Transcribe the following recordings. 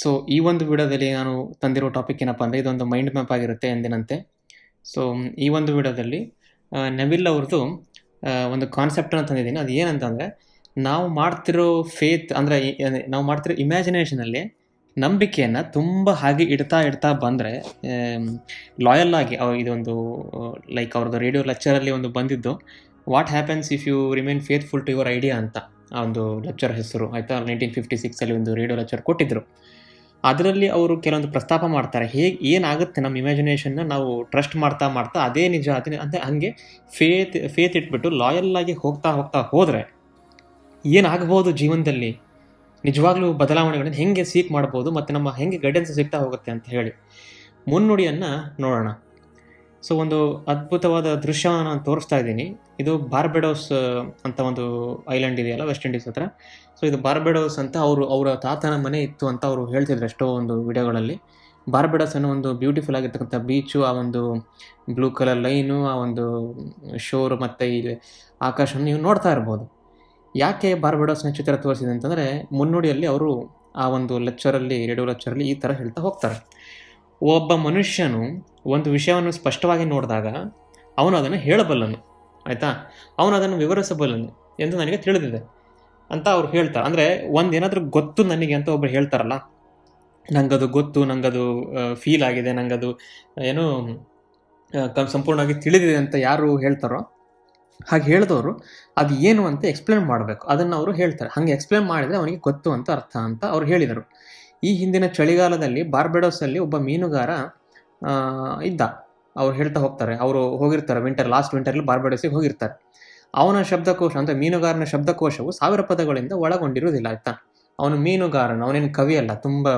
So ಈ ಒಂದು ವಿಡಿಯೋದಲ್ಲಿ ನಾನು ತಂದಿರೋ ಟಾಪಿಕ್ ಏನಪ್ಪ ಅಂದರೆ ಇದೊಂದು ಮೈಂಡ್ ಮ್ಯಾಪ್ ಆಗಿರುತ್ತೆ ಎಂದಿನಂತೆ. ಸೊ ಈ ಒಂದು ವಿಡಿಯೋದಲ್ಲಿ ನವಿಲ್ ಅವ್ರದ್ದು ಒಂದು ಕಾನ್ಸೆಪ್ಟನ್ನು ತಂದಿದ್ದೀನಿ. ಅದು ಏನಂತಂದರೆ, ನಾವು ಮಾಡ್ತಿರೋ ಫೇತ್ ಅಂದರೆ ನಾವು ಮಾಡ್ತಿರೋ ಇಮ್ಯಾಜಿನೇಷನಲ್ಲಿ ನಂಬಿಕೆಯನ್ನು ತುಂಬ ಹಾಗೆ ಇಡ್ತಾ ಇಡ್ತಾ ಬಂದರೆ ಲಾಯಲ್ ಆಗಿ ಅವ್ರು ಇದೊಂದು ಲೈಕ್ ಅವ್ರದ್ದು ರೇಡಿಯೋ ಲೆಕ್ಚರಲ್ಲಿ ಒಂದು ಬಂದಿದ್ದು what happens if you remain faithful to your idea ಅಂತ ಆ ಒಂದು ಲೆಕ್ಚರ್ ಹೆಸರು, ಆಯಿತಾ? ನೈನ್ಟೀನ್ ಫಿಫ್ಟಿ ಸಿಕ್ಸಲ್ಲಿ ಒಂದು ರೇಡಿಯೋ ಲೆಕ್ಚರ್ ಕೊಟ್ಟಿದ್ದರು ಅದರಲ್ಲಿ ಅವರು ಕೆಲವೊಂದು ಪ್ರಸ್ತಾಪ ಮಾಡ್ತಾರೆ. ಹೇಗೆ, ಏನಾಗುತ್ತೆ ನಮ್ಮ ಇಮ್ಯಾಜಿನೇಷನ್ನ ನಾವು ಟ್ರಸ್ಟ್ ಮಾಡ್ತಾ ಮಾಡ್ತಾ ಅದೇ ನಿಜ ಅದೇ ಅಂದರೆ ಹಾಗೆ ಫೇತ್ ಫೇತ್ ಇಟ್ಬಿಟ್ಟು ಲಾಯಲ್ ಆಗಿ ಹೋಗ್ತಾ ಹೋಗ್ತಾ ಹೋದರೆ ಏನಾಗ್ಬೋದು ಜೀವನದಲ್ಲಿ? ನಿಜವಾಗ್ಲೂ ಬದಲಾವಣೆಗಳನ್ನು ಹೆಂಗೆ ಸೀಕ್ ಮಾಡ್ಬೋದು ಮತ್ತು ನಮ್ಮ ಹೆಂಗೆ ಗೈಡೆನ್ಸ್ ಸಿಗ್ತಾ ಹೋಗುತ್ತೆ ಅಂತ ಹೇಳಿ. ಮುನ್ನುಡಿಯನ್ನು ನೋಡೋಣ. ಸೊ, ಒಂದು ಅದ್ಭುತವಾದ ದೃಶ್ಯವನ್ನು ನಾನು ತೋರಿಸ್ತಾ ಇದ್ದೀನಿ. ಇದು ಬಾರ್ಬೆಡೋಸ್ ಅಂತ ಒಂದು ಐಲ್ಯಾಂಡ್ ಇದೆಯಲ್ಲ, ವೆಸ್ಟ್ ಇಂಡೀಸ್ ಹತ್ರ. ಸೊ, ಇದು ಬಾರ್ಬೆಡೋಸ್ ಅಂತ ಅವರು, ಅವರ ತಾತನ ಮನೆ ಇತ್ತು ಅಂತ ಅವರು ಹೇಳ್ತಿದ್ರು ಎಷ್ಟೋ ಒಂದು ವಿಡಿಯೋಗಳಲ್ಲಿ. ಬಾರ್ಬೆಡೋಸ್ ಅನ್ನೋ ಒಂದು ಬ್ಯೂಟಿಫುಲ್ ಆಗಿರ್ತಕ್ಕಂಥ ಬೀಚು, ಆ ಒಂದು ಬ್ಲೂ ಕಲರ್ ಲೈನು, ಆ ಒಂದು ಶೋರ್ ಮತ್ತು ಈ ಆಕಾಶವನ್ನು ನೀವು ನೋಡ್ತಾ ಇರ್ಬೋದು. ಯಾಕೆ ಬಾರ್ಬೆಡೋಸ್ನ ಚಿತ್ರ ತೋರಿಸಿದೆ ಅಂತಂದರೆ, ಮುನ್ನುಡಿಯಲ್ಲಿ ಅವರು ಆ ಒಂದು ಲೆಕ್ಚರಲ್ಲಿ ರೇಡಿಯೋ ಲೆಕ್ಚರಲ್ಲಿ ಈ ಥರ ಹೇಳ್ತಾ ಹೋಗ್ತಾರೆ. ಒಬ್ಬ ಮನುಷ್ಯನು ಒಂದು ವಿಷಯವನ್ನು ಸ್ಪಷ್ಟವಾಗಿ ನೋಡಿದಾಗ ಅವನು ಅದನ್ನು ಹೇಳಬಲ್ಲನು, ಆಯಿತಾ? ಅವನು ಅದನ್ನು ವಿವರಿಸಬಲ್ಲನು ಎಂದು ನನಗೆ ತಿಳಿದಿದೆ ಅಂತ ಅವ್ರು ಹೇಳ್ತಾರೆ. ಅಂದರೆ ಒಂದು ಏನಾದರೂ ಗೊತ್ತು ನನಗೆ ಅಂತ ಒಬ್ಬರು ಹೇಳ್ತಾರಲ್ಲ, ನಂಗದು ಗೊತ್ತು, ನಂಗದು ಫೀಲ್ ಆಗಿದೆ, ನಂಗದು ಏನು ಸಂಪೂರ್ಣವಾಗಿ ತಿಳಿದಿದೆ ಅಂತ ಯಾರು ಹೇಳ್ತಾರೋ ಹಾಗೆ ಹೇಳಿದವರು ಅದು ಏನು ಅಂತ ಎಕ್ಸ್ಪ್ಲೇನ್ ಮಾಡಬೇಕು. ಅದನ್ನು ಅವರು ಹೇಳ್ತಾರೆ. ಹಾಗೆ ಎಕ್ಸ್ಪ್ಲೇನ್ ಮಾಡಿದರೆ ಅವನಿಗೆ ಗೊತ್ತು ಅಂತ ಅರ್ಥ ಅಂತ ಅವ್ರು ಹೇಳಿದರು. ಈ ಹಿಂದಿನ ಚಳಿಗಾಲದಲ್ಲಿ ಬಾರ್ಬೆಡೋಸಲ್ಲಿ ಒಬ್ಬ ಮೀನುಗಾರ ಇದ್ದ. ಅವ್ರು ಹೇಳ್ತಾ ಹೋಗ್ತಾರೆ. ಅವರು ಹೋಗಿರ್ತಾರೆ ವಿಂಟರ್ ಲಾಸ್ಟ್ ವಿಂಟರ್ಲಿ ಬಾರ್ಬೆಡೋಸಿಗೆ ಹೋಗಿರ್ತಾರೆ. ಅವನ ಶಬ್ದಕೋಶ, ಅಂದರೆ ಮೀನುಗಾರನ ಶಬ್ದಕೋಶವು ಸಾವಿರ ಪದಗಳಿಂದ ಒಳಗೊಂಡಿರುವುದಿಲ್ಲ, ಆಯ್ತಾ? ಅವನು ಮೀನುಗಾರನ, ಅವನೇನು ಕವಿ ಅಲ್ಲ, ತುಂಬ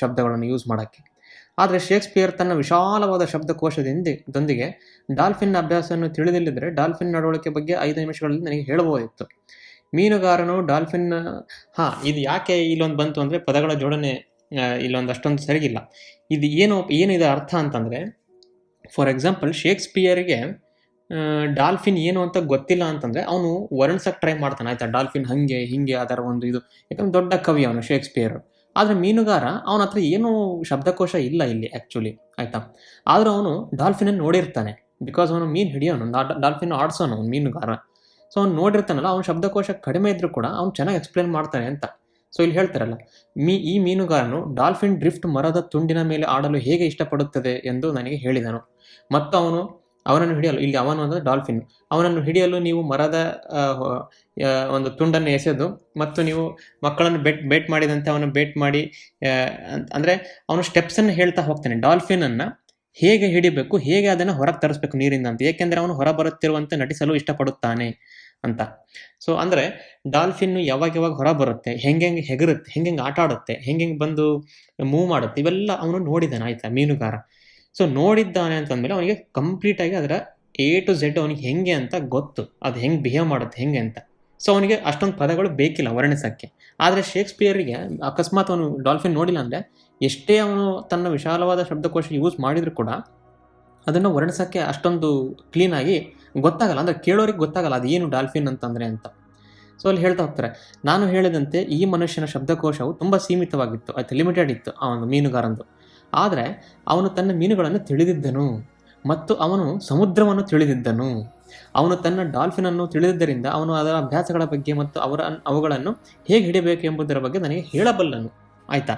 ಶಬ್ದಗಳನ್ನು ಯೂಸ್ ಮಾಡೋಕ್ಕೆ. ಆದರೆ ಶೇಕ್ಸ್ಪಿಯರ್ ತನ್ನ ವಿಶಾಲವಾದ ಶಬ್ದಕೋಶದಿಂದ ದೊಂದಿಗೆ ಡಾಲ್ಫಿನ್ ಅಭ್ಯಾಸವನ್ನು ತಿಳಿದಿಲ್ಲದ್ರೆ ಡಾಲ್ಫಿನ್ ನಡವಳಿಕೆ ಬಗ್ಗೆ ಐದು ನಿಮಿಷಗಳಲ್ಲಿ ನನಗೆ ಹೇಳಬಹುದಿತ್ತು. ಮೀನುಗಾರನು ಡಾಲ್ಫಿನ್ ಹಾಂ, ಇದು ಯಾಕೆ ಇಲ್ಲೊಂದು ಬಂತು ಅಂದರೆ ಪದಗಳ ಜೋಡಣೆ ಇಲ್ಲೊಂದು ಅಷ್ಟೊಂದು ಸರಿಗಿಲ್ಲ. ಇದು ಏನು ಏನಿದೆ ಅರ್ಥ ಅಂತಂದರೆ ಫಾರ್ ಎಕ್ಸಾಂಪಲ್ ಶೇಕ್ಸ್ಪಿಯರ್ಗೆ ಡಾಲ್ಫಿನ್ ಏನು ಅಂತ ಗೊತ್ತಿಲ್ಲ ಅಂತಂದರೆ ಅವನು ವರ್ಣಿಸಕ್ಕೆ ಟ್ರೈ ಮಾಡ್ತಾನೆ. ಆಯ್ತಾ, ಡಾಲ್ಫಿನ್ ಹಂಗೆ, ಹಿಂಗೆ ಅದರ ಒಂದು ಇದು. ಯಾಕಂದ್ರೆ ದೊಡ್ಡ ಕವಿ ಅವನು ಶೇಕ್ಸ್ಪಿಯರ್ ಆದರೆ ಮೀನುಗಾರ ಅವನ ಹತ್ರ ಏನೂ ಶಬ್ದಕೋಶ ಇಲ್ಲ ಇಲ್ಲಿ ಆ್ಯಕ್ಚುಲಿ ಆಯಿತಾ? ಆದರೂ ಅವನು ಡಾಲ್ಫಿನನ್ನು ನೋಡಿರ್ತಾನೆ. ಬಿಕಾಸ್ ಅವನು ಮೀನು ಹಿಡಿಯೋನು, ಡಾಲ್ಫಿನ್ ಆಡಿಸೋನು ಅವ್ನು ಮೀನುಗಾರ. ಸೊ ಅವ್ನು ನೋಡಿರ್ತಾನಲ್ಲ, ಅವ್ನ ಶಬ್ದಕೋಶ ಕಡಿಮೆ ಇದ್ರೂ ಕೂಡ ಅವ್ನು ಚೆನ್ನಾಗಿ ಎಕ್ಸ್ಪ್ಲೇನ್ ಮಾಡ್ತಾನೆ ಅಂತ. ಸೊ ಇಲ್ಲಿ ಹೇಳ್ತಾರಲ್ಲ, ಮೀ, ಈ ಮೀನುಗಾರನು ಡಾಲ್ಫಿನ್ ಡ್ರಿಫ್ಟ್ ಮರದ ತುಂಡಿನ ಮೇಲೆ ಆಡಲು ಹೇಗೆ ಇಷ್ಟಪಡುತ್ತದೆ ಎಂದು ನನಗೆ ಹೇಳಿದನು. ಮತ್ತು ಅವನು, ಅವನನ್ನು ಹಿಡಿಯಲು, ಇಲ್ಲಿ ಅವನು ಅಂದರೆ ಡಾಲ್ಫಿನ್, ಅವನನ್ನು ಹಿಡಿಯಲು ನೀವು ಮರದ ಒಂದು ತುಂಡನ್ನು ಎಸೆದು ಮತ್ತು ನೀವು ಮಕ್ಕಳನ್ನು ಬೆಟ್, ಬೇಟ್ ಮಾಡಿದಂತೆ ಅವನು ಬೇಟ್ ಮಾಡಿ ಅಂದರೆ ಅವನು ಸ್ಟೆಪ್ಸನ್ನು ಹೇಳ್ತಾ ಹೋಗ್ತಾನೆ. ಡಾಲ್ಫಿನನ್ನು ಹೇಗೆ ಹಿಡಿಬೇಕು, ಹೇಗೆ ಅದನ್ನು ಹೊರಗೆ ತರಿಸ್ಬೇಕು ನೀರಿಂದ ಅಂತ. ಏಕೆಂದರೆ ಅವನು ಹೊರ ಬರುತ್ತಿರುವಂತೆ ನಟಿಸಲು ಇಷ್ಟಪಡುತ್ತಾನೆ. ಅಂತ. ಸೊ ಅಂದರೆ ಡಾಲ್ಫಿನ್ ಯಾವಾಗ ಯಾವಾಗ ಹೊರ ಬರುತ್ತೆ, ಹೆಂಗೆ ಹೆಂಗೆ ಹೆಗರುತ್ತೆ, ಹೆಂಗೆ ಆಟ ಆಡುತ್ತೆ, ಹೆಂಗೆ ಹೆಂಗೆ ಬಂದು ಮೂವ್ ಮಾಡುತ್ತೆ, ಇವೆಲ್ಲ ಅವನು ನೋಡಿದ್ದಾನೆ ಆಯ್ತಾ, ಮೀನುಗಾರ. ಸೊ ನೋಡಿದ್ದಾನೆ ಅಂತಂದಮೇಲೆ ಅವನಿಗೆ ಕಂಪ್ಲೀಟಾಗಿ ಅದರ ಎ ಟು ಝೆಡ್ ಅವನಿಗೆ ಹೆಂಗೆ ಅಂತ ಗೊತ್ತು. ಅದು ಹೆಂಗೆ ಬಿಹೇವ್ ಮಾಡುತ್ತೆ, ಹೆಂಗೆ ಅಂತ. ಸೊ ಅವನಿಗೆ ಅಷ್ಟೊಂದು ಪದಗಳು ಬೇಕಿಲ್ಲ ವರ್ಣಿಸೋಕ್ಕೆ ಆದರೆ ಶೇಕ್ಸ್ಪಿಯರಿಗೆ ಅಕಸ್ಮಾತ್ ಅವನು ಡಾಲ್ಫಿನ್ ನೋಡಿಲ್ಲ ಅಂದರೆ ಎಷ್ಟೇ ಅವನು ತನ್ನ ವಿಶಾಲವಾದ ಶಬ್ದಕೋಶ ಯೂಸ್ ಮಾಡಿದರೂ ಕೂಡ ಅದನ್ನು ವರ್ಣಿಸೋಕ್ಕೆ ಅಷ್ಟೊಂದು ಕ್ಲೀನಾಗಿ ಗೊತ್ತಾಗಲ್ಲ, ಅಂದರೆ ಕೇಳೋರಿಗೆ ಗೊತ್ತಾಗಲ್ಲ, ಅದು ಏನು ಡಾಲ್ಫಿನ್ ಅಂತಂದರೆ ಅಂತ. ಸೊ ಅಲ್ಲಿ ಹೇಳ್ತಾ ಹೋಗ್ತಾರೆ, ನಾನು ಹೇಳಿದಂತೆ ಈ ಮನುಷ್ಯನ ಶಬ್ದಕೋಶವು ತುಂಬ ಸೀಮಿತವಾಗಿತ್ತು ಆಯ್ತು ಲಿಮಿಟೆಡ್ ಇತ್ತು ಅವನು ಮೀನುಗಾರಂದು. ಆದರೆ ಅವನು ತನ್ನ ಮೀನುಗಳನ್ನು ತಿಳಿದಿದ್ದನು ಮತ್ತು ಅವನು ಸಮುದ್ರವನ್ನು ತಿಳಿದಿದ್ದನು. ಅವನು ತನ್ನ ಡಾಲ್ಫಿನನ್ನು ತಿಳಿದಿದ್ದರಿಂದ ಅವನು ಅದರ ಅಭ್ಯಾಸಗಳ ಬಗ್ಗೆ ಮತ್ತು ಅವರ ಅವುಗಳನ್ನು ಹೇಗೆ ಹಿಡಿಯಬೇಕು ಎಂಬುದರ ಬಗ್ಗೆ ನನಗೆ ಹೇಳಬಲ್ಲನು. ಆಯಿತಾ?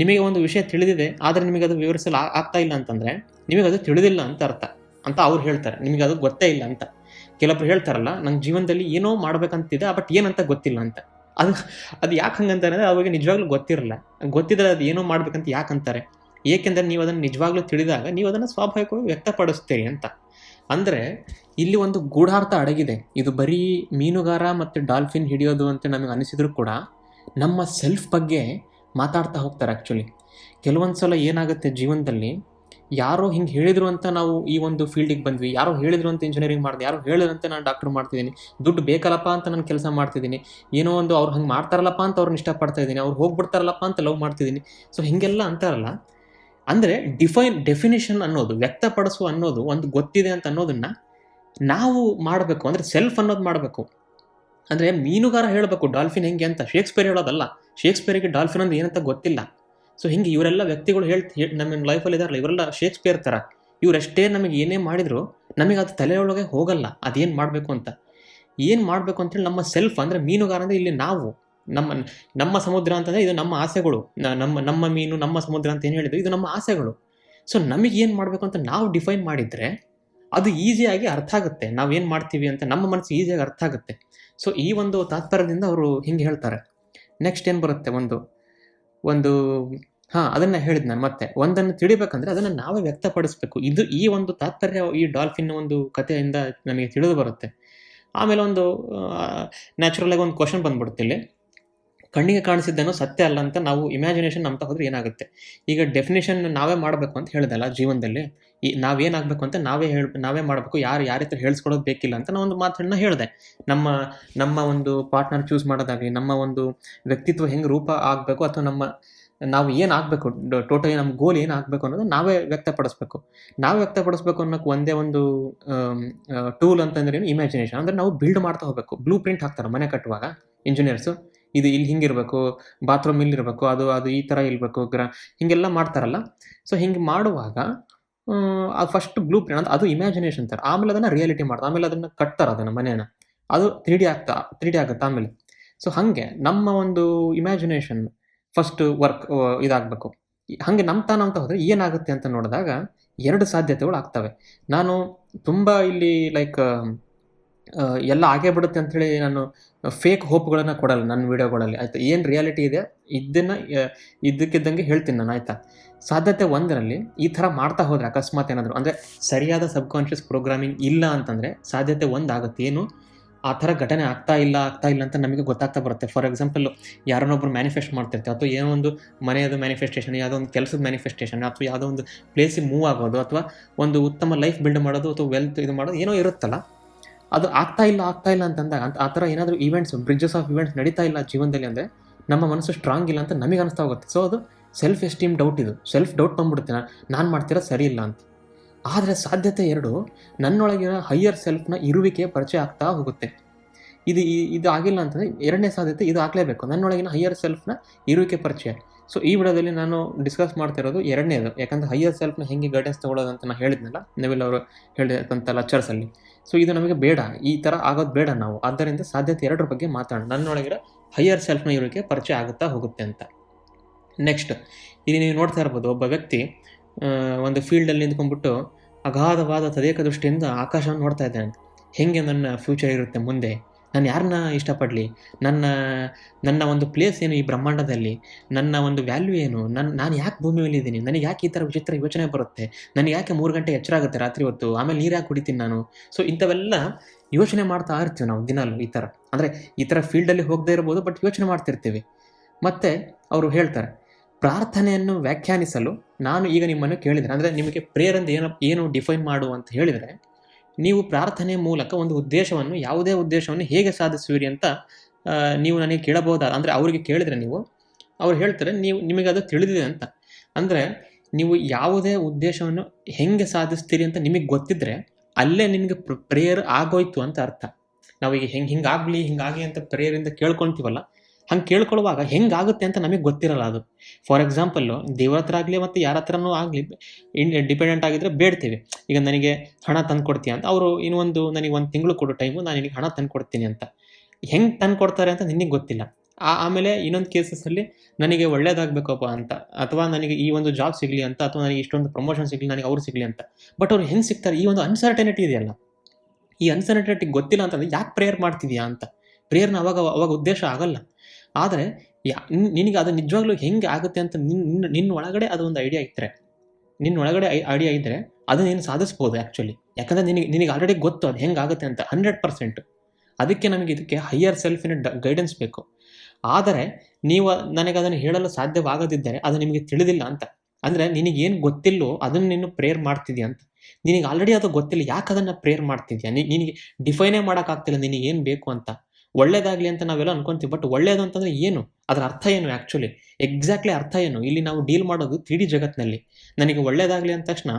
ನಿಮಗೆ ಒಂದು ವಿಷಯ ತಿಳಿದಿದೆ, ಆದರೆ ನಿಮಗೆ ಅದು ವಿವರಿಸಲು ಆಗ್ತಾ ಇಲ್ಲ ಅಂತಂದರೆ, ನಿಮಗೆ ಅದು ತಿಳಿದಿಲ್ಲ ಅಂತ ಅರ್ಥ. ಅಂತ ಅವ್ರು ಹೇಳ್ತಾರೆ. ನಿಮಗೆ ಅದು ಗೊತ್ತೇ ಇಲ್ಲ ಅಂತ. ಕೆಲವೊಬ್ರು ಹೇಳ್ತಾರಲ್ಲ ನನ್ನ ಜೀವನದಲ್ಲಿ ಏನೋ ಮಾಡ್ಬೇಕಂತಿದೆ, ಬಟ್ ಏನಂತ ಗೊತ್ತಿಲ್ಲ ಅಂತ. ಅದು ಅದು ಯಾಕೆ ಹಂಗಂತಾರೆ ಅಂದ್ರೆ ಅವ್ರಿಗೆ ನಿಜವಾಗ್ಲೂ ಗೊತ್ತಿರಲ್ಲ. ಗೊತ್ತಿದ್ರೆ ಅದು ಏನೋ ಮಾಡ್ಬೇಕಂತ ಯಾಕಂತಾರೆ ಏಕೆಂದರೆ ನೀವು ಅದನ್ನು ನಿಜವಾಗ್ಲೂ ತಿಳಿದಾಗ ನೀವು ಅದನ್ನು ಸ್ವಾಭಾವಿಕವಾಗಿ ವ್ಯಕ್ತಪಡಿಸ್ತೀರಿ ಅಂತ. ಅಂದರೆ, ಇಲ್ಲಿ ಒಂದು ಗೂಢಾರ್ಥ ಅಡಗಿದೆ. ಇದು ಬರೀ ಮೀನುಗಾರ ಮತ್ತು ಡಾಲ್ಫಿನ್ ಹಿಡಿಯೋದು ಅಂತ ನಮಗೆ ಅನಿಸಿದ್ರು ಕೂಡ ನಮ್ಮ ಸೆಲ್ಫ್ ಬಗ್ಗೆ ಮಾತಾಡ್ತಾ ಹೋಗ್ತಾರೆ ಆ್ಯಕ್ಚುಲಿ ಕೆಲವೊಂದು ಸಲ ಏನಾಗುತ್ತೆ ಜೀವನದಲ್ಲಿ ಯಾರೋ ಹಿಂಗೆ ಹೇಳಿದ್ರು ಅಂತ ನಾವು ಈ ಒಂದು ಫೀಲ್ಡಿಗೆ ಬಂದ್ವಿ, ಯಾರೋ ಹೇಳಿದ್ರು ಅಂತ ಇಂಜಿನಿಯರಿಂಗ್ ಮಾಡಿದೆ, ಯಾರೋ ಹೇಳಿದ್ರಂತೆ ನಾನು ಡಾಕ್ಟರ್ ಮಾಡ್ತಿದ್ದೀನಿ, ದುಡ್ಡು ಬೇಕಲ್ಲಪ್ಪ ಅಂತ ನಾನು ಕೆಲಸ ಮಾಡ್ತಿದ್ದೀನಿ, ಏನೋ ಒಂದು ಅವ್ರು ಹಂಗೆ ಮಾಡ್ತಾರಲ್ಲಪ್ಪ ಅಂತ ಅವ್ರನ್ನ ಇಷ್ಟಪಡ್ತಾ ಇದ್ದೀನಿ, ಅವ್ರು ಹೋಗ್ಬಿಡ್ತಾರಲ್ಲಪ್ಪ ಅಂತ ಲವ್ ಮಾಡ್ತಿದ್ದೀನಿ. ಸೊ ಹೀಗೆಲ್ಲ ಅಂತಾರಲ್ಲ ಅಂದರೆ ಡಿಫೈನ್ ಡೆಫಿನೇಷನ್ ಅನ್ನೋದು ವ್ಯಕ್ತಪಡಿಸು ಅನ್ನೋದು ಒಂದು ಗೊತ್ತಿದೆ ಅಂತ ಅನ್ನೋದನ್ನು ನಾವು ಮಾಡಬೇಕು, ಅಂದರೆ ಸೆಲ್ಫ್ ಅನ್ನೋದು ಮಾಡಬೇಕು. ಅಂದರೆ ಮೀನುಗಾರ ಹೇಳಬೇಕು, ಡಾಲ್ಫಿನ್ ಹೆಂಗೆ ಅಂತ, ಶೇಕ್ಸ್ಪಿಯರ್ ಹೇಳೋದಲ್ಲ, ಶೇಕ್ಸ್ಪಿಯರಿಗೆ ಡಾಲ್ಫಿನ್ ಅಂದ್ರೆ ಏನಂತ ಗೊತ್ತಿಲ್ಲ. ಸೊ ಹಿಂಗೆ ಇವರೆಲ್ಲ ವ್ಯಕ್ತಿಗಳು ಹೇಳ್- ನಮ್ಮ ಲೈಫಲ್ಲಿ ಇದಾರಲ್ಲ ಇವರೆಲ್ಲ ಶೇಕ್ಸ್ಪಿಯರ್ ಥರ ಇವರಷ್ಟೇ ನಮಗೆ ಏನೇ ಮಾಡಿದ್ರು, ನಮಗೆ ಅದು ತಲೆಯೊಳಗೆ ಹೋಗಲ್ಲ, ಅದೇನು ಮಾಡಬೇಕು ಅಂತ. ಏನು ಮಾಡಬೇಕು ಅಂತೇಳಿ ನಮ್ಮ ಸೆಲ್ಫ್ ಅಂದರೆ ಮೀನುಗಾರ ಅಂದರೆ ಇಲ್ಲಿ ನಾವು. ನಮ್ಮ ನಮ್ಮ ಸಮುದ್ರ ಅಂತಂದರೆ ಇದು ನಮ್ಮ ಆಸೆಗಳು. ನಮ್ಮ ನಮ್ಮ ಮೀನು, ನಮ್ಮ ಸಮುದ್ರ ಅಂತ ಏನು ಹೇಳಿದ್ರು, ಇದು ನಮ್ಮ ಆಸೆಗಳು. ಸೊ ನಮಗೆ ಏನು ಮಾಡಬೇಕು ಅಂತ ನಾವು ಡಿಫೈನ್ ಮಾಡಿದರೆ ಅದು ಈಸಿಯಾಗಿ ಅರ್ಥ ಆಗುತ್ತೆ. ನಾವು ಏನು ಮಾಡ್ತೀವಿ ಅಂತ ನಮ್ಮ ಮನಸ್ಸು ಈಸಿಯಾಗಿ ಅರ್ಥ ಆಗುತ್ತೆ. ಸೊ ಈ ಒಂದು ತಾತ್ಪರ್ಯದಿಂದ ಅವರು ಹಿಂಗೆ ಹೇಳ್ತಾರೆ. ನೆಕ್ಸ್ಟ್ ಏನು ಬರುತ್ತೆ ಒಂದು? ಒಂದು, ಹಾಂ, ಅದನ್ನು ಹೇಳಿದ್ ನಾನು ಮತ್ತೆ. ಒಂದನ್ನು ತಿಳಿಬೇಕಂದ್ರೆ ಅದನ್ನು ನಾವೇ ವ್ಯಕ್ತಪಡಿಸ್ಬೇಕು. ಇದು ಈ ಒಂದು ತಾತ್ಪರ್ಯ, ಈ ಡಾಲ್ಫಿನ್ ಒಂದು ಕಥೆಯಿಂದ ನಮಗೆ ತಿಳಿದು ಬರುತ್ತೆ. ಆಮೇಲೆ ಒಂದು ನ್ಯಾಚುರಲ್ ಆಗಿ ಒಂದು ಕ್ವಶನ್ ಬಂದ್ಬಿಡುತ್ತೆ ಕಣ್ಣಿಗೆ ಕಾಣಿಸಿದ್ದನ್ನು ಸತ್ಯ ಅಲ್ಲ ಅಂತ ನಾವು ಇಮ್ಯಾಜಿನೇಷನ್ ನಂಬ್ತಾ ಹೋದ್ರೆ ಏನಾಗುತ್ತೆ? ಈಗ ಡೆಫಿನೇಷನ್ ನಾವೇ ಮಾಡಬೇಕು ಅಂತ ಹೇಳಿದಲ್ಲ ಜೀವನದಲ್ಲಿ. ಈ ನಾವೇನಾಗಬೇಕು ಅಂತ ನಾವೇ ಹೇಳ, ನಾವೇ ಮಾಡಬೇಕು, ಯಾರು ಯಾರ ಹತ್ರ ಹೇಳ್ಸ್ಕೊಡೋದು ಬೇಕಿಲ್ಲ ಅಂತ ನಾನು ಒಂದು ಮಾತನ್ನ ಹೇಳಿದೆ. ನಮ್ಮ ನಮ್ಮ ಒಂದು ಪಾರ್ಟ್ನರ್ ಚೂಸ್ ಮಾಡೋದಾಗಲಿ, ನಮ್ಮ ಒಂದು ವ್ಯಕ್ತಿತ್ವ ಹೆಂಗೆ ರೂಪ ಆಗಬೇಕು ಅಥವಾ ನಮ್ಮ, ನಾವು ಏನು ಆಗಬೇಕು ಟೋಟಲಿ ನಮ್ಮ ಗೋಲ್ ಏನು ಆಗಬೇಕು ಅನ್ನೋದು ನಾವೇ ವ್ಯಕ್ತಪಡಿಸ್ಬೇಕು. ನಾವು ವ್ಯಕ್ತಪಡಿಸ್ಬೇಕು ಅನ್ನೋಕ್ಕೆ ಒಂದೇ ಒಂದು ಟೂಲ್ ಅಂತಂದ್ರೆ ಇಮ್ಯಾಜಿನೇಷನ್ ಅಂದರೆ ನಾವು ಬಿಲ್ಡ್ ಮಾಡ್ತಾ ಹೋಗಬೇಕು. ಬ್ಲೂ ಪ್ರಿಂಟ್ ಹಾಕ್ತಾರೆ ಮನೆ ಕಟ್ಟುವಾಗ ಇಂಜಿನಿಯರ್ಸು ಇದು ಇಲ್ಲಿ ಹಿಂಗಿರಬೇಕು ಬಾತ್ರೂಮ್ ಇಲ್ಲಿರಬೇಕು, ಅದು ಅದು ಈ ಥರ ಇರಬೇಕು, ಗ್ರ, ಹೀಗೆಲ್ಲ ಮಾಡ್ತಾರಲ್ಲ. ಸೊ ಹಿಂಗೆ ಮಾಡುವಾಗ ಅದು ಫಸ್ಟ್ ಬ್ಲೂ ಪ್ರಿಂಟ್ ಅದು ಇಮ್ಯಾಜಿನೇಷನ್ ಥರ ಆಮೇಲೆ ಅದನ್ನು ರಿಯಾಲಿಟಿ ಮಾಡ್ತಾರೆ ಆಮೇಲೆ ಅದನ್ನು ಕಟ್ತಾರೆ ಅದನ್ನು ಮನೆಯನ್ನು. ಅದು ತ್ರೀ ಡಿ ಆಗ್ತಾ ತ್ರೀ ಡಿ ಆಗುತ್ತೆ ಆಮೇಲೆ. ಸೊ ಹಾಗೆ ನಮ್ಮ ಒಂದು ಇಮ್ಯಾಜಿನೇಷನ್ ಫಸ್ಟ್ ವರ್ಕ್ ಇದಾಗಬೇಕು. ಹಾಗೆ ತಾನ ಅಂತ ಹೋದರೆ ಏನಾಗುತ್ತೆ ಅಂತ ನೋಡಿದಾಗ ಎರಡು ಸಾಧ್ಯತೆಗಳು ಆಗ್ತವೆ. ನಾನು ತುಂಬ ಇಲ್ಲಿ ಲೈಕ್ ಎಲ್ಲ ಆಗೇ ಬಿಡುತ್ತೆ ಅಂಥೇಳಿ ನಾನು ಫೇಕ್ ಹೋಪ್ಗಳನ್ನು ಕೊಡಲ್ಲ ನನ್ನ ವೀಡಿಯೋಗಳಲ್ಲಿ. ಆಯಿತಾ? ಏನು ರಿಯಾಲಿಟಿ ಇದೆ? ಇದನ್ನು ಇದ್ದಕ್ಕಿದ್ದಂಗೆ ಹೇಳ್ತೀನಿ ನಾನು, ಆಯಿತಾ? ಸಾಧ್ಯತೆ ಒಂದರಲ್ಲಿ ಈ ಥರ ಮಾಡ್ತಾ ಹೋದರೆ ಅಕಸ್ಮಾತ್ ಏನಾದರೂ, ಅಂದರೆ ಸರಿಯಾದ ಸಬ್ಕಾನ್ಷಿಯಸ್ ಪ್ರೋಗ್ರಾಮಿಂಗ್ ಇಲ್ಲ ಅಂತಂದರೆ ಸಾಧ್ಯತೆ ಒಂದಾಗುತ್ತೆ. ಏನು? ಆ ಥರ ಘಟನೆ ಆಗ್ತಾ ಇಲ್ಲ ಆಗ್ತಾ ಇಲ್ಲ ಅಂತ ನಮಗೆ ಗೊತ್ತಾಗ್ತಾ ಬರುತ್ತೆ. ಫಾರ್ ಎಕ್ಸಾಂಪಲ್ ಯಾರನ್ನೊಬ್ರು ಮ್ಯಾನಿಫೆಸ್ಟ್ ಮಾಡ್ತಿರ್ತೀವಿ ಅಥವಾ ಏನೋ ಒಂದು ಮನೆಯದು ಮ್ಯಾನಿಫೆಸ್ಟೇಷನ್ ಯಾವುದೋ ಒಂದು ಕೆಲಸದ ಮ್ಯಾನಿಫೆಸ್ಟೇಷನ್ ಅಥವಾ ಯಾವುದೋ ಒಂದು ಪ್ಲೇಸಿಗೆ ಮೂವ್ ಆಗೋದು, ಅಥವಾ ಒಂದು ಉತ್ತಮ ಲೈಫ್ ಬಿಲ್ಡ್ ಮಾಡೋದು, ಅಥವಾ ವೆಲ್ತ್ ಇದು ಮಾಡೋದು, ಏನೋ ಇರುತ್ತಲ್ಲ. ಅದು ಆಗ್ತಾ ಇಲ್ಲ ಆಗ್ತಾ ಇಲ್ಲ ಅಂತಂದಾಗ ಅಂತ ಆ ಥರ ಏನಾದರೂ ಈವೆಂಟ್ಸ್ ಬ್ರಿಡ್ಜಸ್ ಆಫ್ ಇವೆಂಟ್ಸ್ ನಡೀತಾ ಇಲ್ಲ ಜೀವನದಲ್ಲಿ ಅಂದರೆ ನಮ್ಮ ಮನಸ್ಸು ಸ್ಟ್ರಾಂಗ್ ಇಲ್ಲ ಅಂತ ನಮಗೆ ಅನಿಸ್ತಾ ಹೋಗುತ್ತೆ. ಸೊ ಅದು ಸೆಲ್ಫ್ ಎಸ್ಟೀಮ್ ಡೌಟ್ ಇದು. ಸೆಲ್ಫ್ ಡೌಟ್ ಬಂದ್ಬಿಡುತ್ತೆ ನಾನು ಮಾಡ್ತಿರೋ ಸರಿ ಇಲ್ಲ ಅಂತ. ಆದರೆ ಸಾಧ್ಯತೆ ಎರಡು ನನ್ನೊಳಗಿನ ಹೈಯರ್ ಸೆಲ್ಫ್ನ ಇರುವಿಕೆ ಪರಿಚಯ ಆಗ್ತಾ ಹೋಗುತ್ತೆ. ಇದು ಇದು ಆಗಿಲ್ಲ ಅಂತಂದರೆ ಎರಡನೇ ಸಾಧ್ಯತೆ ಇದು ಆಗಲೇಬೇಕು. ನನ್ನೊಳಗಿನ ಹೈಯರ್ ಸೆಲ್ಫ್ನ ಇರುವಿಕೆ ಪರಿಚಯ. ಸೊ ಈ ವಿಡಿಯೋದಲ್ಲಿ ನಾನು ಡಿಸ್ಕಸ್ ಮಾಡ್ತಾ ಇರೋದು ಎರಡನೇದು. ಯಾಕಂದ್ರೆ ಹೈಯರ್ ಸೆಲ್ಫ್ನ ಹೆಂಗೆ ಗೈಡೆನ್ಸ್ ತಗೊಳ್ಳೋದು ಅಂತ ನಾನು ಹೇಳಿದ್ನಲ್ಲ, ನವಿಲ್ ಅವರು ಹೇಳಿದಂಥ ಲೆಕ್ಚರ್ಸಲ್ಲಿ ಸೊ ಇದು ನಮಗೆ ಬೇಡ. ಈ ಥರ ಆಗೋದು ಬೇಡ ನಾವು. ಆದ್ದರಿಂದ ಸಾಧ್ಯತೆ ಎರಡರ ಬಗ್ಗೆ ಮಾತಾಡೋಣ. ನನ್ನೊಳಗಿರೋ ಹೈಯರ್ ಸೆಲ್ಫ್ನ ಇವರಿಗೆ ಪರಿಚಯ ಆಗುತ್ತಾ ಹೋಗುತ್ತೆ ಅಂತ. ನೆಕ್ಸ್ಟ್ ಇಲ್ಲಿ ನೀವು ನೋಡ್ತಾ ಇರ್ಬೋದು, ಒಬ್ಬ ವ್ಯಕ್ತಿ ಒಂದು ಫೀಲ್ಡಲ್ಲಿ ನಿಂತ್ಕೊಂಡ್ಬಿಟ್ಟು ಅಗಾಧವಾದ ತದೇಕ ದೃಷ್ಟಿಯಿಂದ ಆಕಾಶವನ್ನು ನೋಡ್ತಾ ಇದ್ದಾನೆ. ಹೆಂಗೆ ನನ್ನ ಫ್ಯೂಚರ್ ಇರುತ್ತೆ ಮುಂದೆ? ನಾನು ಯಾರನ್ನ ಇಷ್ಟಪಡಲಿ? ನನ್ನ ನನ್ನ ಒಂದು ಪ್ಲೇಸ್ ಏನು ಈ ಬ್ರಹ್ಮಾಂಡದಲ್ಲಿ? ನನ್ನ ಒಂದು ವ್ಯಾಲ್ಯೂ ಏನು? ನನ್ನ ನಾನು ಯಾಕೆ ಭೂಮಿ ಮೇಲೆ ಇದ್ದೀನಿ? ನನಗೆ ಯಾಕೆ ಈ ಥರ ವಿಚಿತ್ರ ಯೋಚನೆ ಬರುತ್ತೆ? ನನಗೆ ಯಾಕೆ ಮೂರು ಗಂಟೆ ಎಚ್ಚರ ಆಗುತ್ತೆ ರಾತ್ರಿ ಹೊತ್ತು? ಆಮೇಲೆ ನೀರು ಯಾಕೆ ಕುಡಿತೀನಿ ನಾನು? ಸೊ ಇಂಥವೆಲ್ಲ ಯೋಚನೆ ಮಾಡ್ತಾ ಇರ್ತೀವಿ ನಾವು ದಿನಾಲು ಈ ಥರ ಅಂದರೆ ಈ ಥರ ಫೀಲ್ಡಲ್ಲಿ ಹೋಗದೇ ಇರ್ಬೋದು ಬಟ್ ಯೋಚನೆ ಮಾಡ್ತಿರ್ತೀವಿ. ಮತ್ತು ಅವರು ಹೇಳ್ತಾರೆ, ಪ್ರಾರ್ಥನೆಯನ್ನು ವ್ಯಾಖ್ಯಾನಿಸಲು ನಾನು ಈಗ ನಿಮ್ಮನ್ನು ಕೇಳಿದರೆ ಅಂದರೆ ನಿಮಗೆ ಪ್ರೇಯರ್ ಅಂತ ಏನು ಏನು ಡಿಫೈನ್ ಮಾಡು ಅಂತ ಹೇಳಿದರೆ ನೀವು ಪ್ರಾರ್ಥನೆ ಮೂಲಕ ಒಂದು ಉದ್ದೇಶವನ್ನು, ಯಾವುದೇ ಉದ್ದೇಶವನ್ನು ಹೇಗೆ ಸಾಧಿಸುವಿರಿ ಅಂತ ನೀವು ನನಗೆ ಕೇಳಬಹುದಾ? ಅಂದರೆ ಅವರಿಗೆ ಕೇಳಿದರೆ ನೀವು, ಅವ್ರು ಹೇಳ್ತಾರೆ, ನೀವು, ನಿಮಗೆ ಅದು ತಿಳಿದಿದೆ ಅಂತ. ಅಂದರೆ ನೀವು ಯಾವುದೇ ಉದ್ದೇಶವನ್ನು ಹೆಂಗೆ ಸಾಧಿಸ್ತೀರಿ ಅಂತ ನಿಮಗೆ ಗೊತ್ತಿದ್ರೆ, ಅಲ್ಲೇ ನಿಮಗೆ ಪ್ರೇಯರ್ ಆಗೋಯ್ತು ಅಂತ ಅರ್ಥ. ನಾವೀಗ ಹೆಂಗೆ, ಹಿಂಗಾಗಲಿ ಹಿಂಗಾಗಲಿ ಅಂತ ಪ್ರೇಯರಿಂದ ಕೇಳ್ಕೊಳ್ತೀವಲ್ಲ ಹಂಗೆ ಕೇಳ್ಕೊಳ್ಳುವಾಗ ಹೆಂಗಾಗುತ್ತೆ ಅಂತ ನಮಗೆ ಗೊತ್ತಿರಲ್ಲ ಅದು. ಫಾರ್ ಎಕ್ಸಾಂಪಲ್ಲು ದೇವ್ರ ಹತ್ರ ಆಗಲಿ ಮತ್ತು ಯಾರ ಹತ್ರನೂ ಆಗಲಿ ಇನ್ ಡಿಪೆಂಡೆಂಟ್ ಆಗಿದ್ರೆ ಬೇಡ್ತೀವಿ. ಈಗ ನನಗೆ ಹಣ ತಂದು ಕೊಡ್ತೀಯ ಅಂತ ಅವರು ಇನ್ನೊಂದು ನನಗೆ ಒಂದು ತಿಂಗಳು ಕೊಡೋ ಟೈಮು ನಾನು ನಿನಗೆ ಹಣ ತಂದು ಕೊಡ್ತೀನಿ ಅಂತ. ಹೆಂಗೆ ತಂದು ಕೊಡ್ತಾರೆ ಅಂತ ನಿನಗೆ ಗೊತ್ತಿಲ್ಲ. ಆ, ಆಮೇಲೆ ಇನ್ನೊಂದು ಕೇಸಸಲ್ಲಿ ನನಗೆ ಒಳ್ಳೇದಾಗಬೇಕಪ್ಪ ಅಂತ ಅಥವಾ ನನಗೆ ಈ ಒಂದು ಜಾಬ್ ಸಿಗಲಿ ಅಂತ ಅಥವಾ ನನಗೆ ಇಷ್ಟೊಂದು ಪ್ರಮೋಷನ್ ಸಿಗಲಿ ನನಗೆ ಅವ್ರು ಸಿಗಲಿ ಅಂತ. ಬಟ್ ಅವ್ರು ಹೆಂಗೆ ಸಿಗ್ತಾರೆ? ಈ ಒಂದು ಅನ್ಸರ್ಟನಿಟಿ ಇದೆಯಲ್ಲ. ಈ ಅನ್ಸರ್ಟನಿಟಿ ಗೊತ್ತಿಲ್ಲ ಅಂತಂದ್ರೆ ಯಾಕೆ ಪ್ರೇಯರ್ ಮಾಡ್ತಿದ್ಯಾ ಅಂತ? ಪ್ರೇಯರ್ನ ಅವಾಗ ಅವಾಗ ಉದ್ದೇಶ ಆಗಲ್ಲ. ಆದರೆ, ಯಾ ನಿನ್- ನಿನಗೆ ಅದು ನಿಜವಾಗ್ಲೂ ಹೆಂಗೆ ಆಗುತ್ತೆ ಅಂತ ನಿನ್ನ ನಿನ್ನ ಒಳಗಡೆ ಅದು ಒಂದು ಐಡಿಯಾ ಇದ್ದರೆ ನಿನ್ನ ಒಳಗಡೆ ಐಡಿಯಾ ಇದ್ದರೆ ಅದು ನೀನು ಸಾಧಿಸ್ಬೋದು ಆ್ಯಕ್ಚುಲಿ ಯಾಕಂದರೆ ನಿನಗೆ ನಿನಗೆ ಆಲ್ರೆಡಿ ಗೊತ್ತು ಅದು ಹೆಂಗೆ ಆಗುತ್ತೆ ಅಂತ ಹಂಡ್ರೆಡ್ ಪರ್ಸೆಂಟ್ ಅದಕ್ಕೆ ನಮಗೆ ಇದಕ್ಕೆ ಹೈಯರ್ ಸೆಲ್ಫಿನ ಗೈಡೆನ್ಸ್ ಬೇಕು. ಆದರೆ, ನೀವು ನನಗೆ ಅದನ್ನು ಹೇಳಲು ಸಾಧ್ಯವಾಗದಿದ್ದರೆ ಅದು ನಿಮಗೆ ತಿಳಿದಿಲ್ಲ ಅಂತ. ಅಂದರೆ ನಿನಗೇನು ಗೊತ್ತಿಲ್ಲೋ ಅದನ್ನು ನೀನು ಪ್ರೇಯರ್ ಮಾಡ್ತಿದ್ಯಾ ಅಂತ. ನಿನಗೆ ಆಲ್ರೆಡಿ ಅದು ಗೊತ್ತಿಲ್ಲ, ಯಾಕೆ ಅದನ್ನು ಪ್ರೇಯರ್ ಮಾಡ್ತಿದ್ಯಾ? ನಿನಗೆ ಡಿಫೈನೇ ಮಾಡೋಕ್ಕಾಗ್ತಿಲ್ಲ ಏನು ಬೇಕು ಅಂತ. ಒಳ್ಳೇದಾಗಲಿ ಅಂತ ನಾವೆಲ್ಲ ಅನ್ಕೊಂತೀವಿ. ಬಟ್ ಒಳ್ಳೇದು ಅಂತಂದರೆ ಏನು? ಅದರ ಅರ್ಥ ಏನು ಆ್ಯಕ್ಚುಲಿ ಎಕ್ಸಾಕ್ಟ್ಲಿ ಅರ್ಥ ಏನು? ಇಲ್ಲಿ ನಾವು ಡೀಲ್ ಮಾಡೋದು ತ್ರೀಡಿ ಜಗತ್ತಿನಲ್ಲಿ ನನಗೆ ಒಳ್ಳೇದಾಗಲಿ ಅಂದ ತಕ್ಷಣ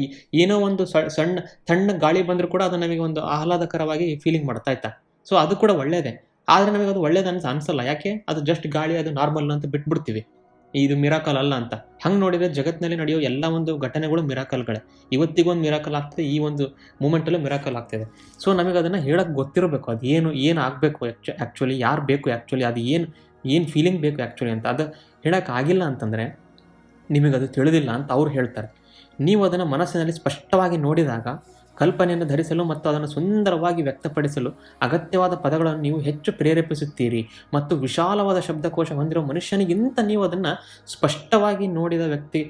ಈ ಏನೋ ಒಂದು ಸಣ್ಣ, ತಣ್ಣ ಗಾಳಿ ಬಂದರೂ ಕೂಡ ಅದು ನಮಗೆ ಒಂದು ಆಹ್ಲಾದಕರವಾಗಿ ಫೀಲಿಂಗ್ ಮಾಡ್ತಾ ಇತ್ತಾ. ಸೊ ಅದು ಕೂಡ ಒಳ್ಳೇದೇ. ಆದರೆ ನಮಗೆ ಅದು ಒಳ್ಳೇದು ಅನ್ಸ ಅನ್ಸಲ್ಲ. ಯಾಕೆ? ಅದು ಜಸ್ಟ್ ಗಾಳಿ, ಅದು ನಾರ್ಮಲ್ ಅಂತ ಬಿಟ್ಬಿಡ್ತೀವಿ. ಇದು ಮಿರಾಕಲ್ ಅಲ್ಲ ಅಂತ. ಹಂಗೆ ನೋಡಿದರೆ ಜಗತ್ತಿನಲ್ಲಿ ನಡೆಯೋ ಎಲ್ಲ ಒಂದು ಘಟನೆಗಳು ಮಿರಾಕಲ್ಗಳೇ ಇವತ್ತಿಗೊಂದು ಮಿರಾಕಲ್ ಆಗ್ತದೆ, ಈ ಒಂದು ಮೂಮೆಂಟಲ್ಲೂ ಮಿರಾಕಲ್ ಆಗ್ತಿದೆ. ಸೊ ನಮಗೆ ಅದನ್ನು ಹೇಳಕ್ಕೆ ಗೊತ್ತಿರಬೇಕು. ಅದು ಏನು ಏನು ಆಗಬೇಕು ಆ್ಯಕ್ಚುಲಿ ಯಾರು ಬೇಕು ಆ್ಯಕ್ಚುಲಿ ಅದು ಏನು ಏನು ಫೀಲಿಂಗ್ ಬೇಕು ಆ್ಯಕ್ಚುಲಿ ಅಂತ. ಅದು ಹೇಳೋಕ್ಕಾಗಿಲ್ಲ ಅಂತಂದರೆ ನಿಮಗೆ ಅದು ತಿಳಿದಿಲ್ಲ ಅಂತ ಅವ್ರು ಹೇಳ್ತಾರೆ. ನೀವು ಅದನ್ನು ಮನಸ್ಸಿನಲ್ಲಿ ಸ್ಪಷ್ಟವಾಗಿ ನೋಡಿದಾಗ ಕಲ್ಪನೆಯನ್ನು ಧರಿಸಲು ಮತ್ತು ಅದನ್ನು ಸುಂದರವಾಗಿ ವ್ಯಕ್ತಪಡಿಸಲು ಅಗತ್ಯವಾದ ಪದಗಳನ್ನು ನೀವು ಹೆಚ್ಚು ಪ್ರೇರೇಪಿಸುತ್ತೀರಿ ಮತ್ತು ವಿಶಾಲವಾದ ಶಬ್ದಕೋಶ ಹೊಂದಿರುವ ಮನುಷ್ಯನಿಗಿಂತ ನೀವು ಅದನ್ನು ಸ್ಪಷ್ಟವಾಗಿ ನೋಡಿದ ವ್ಯಕ್ತಿ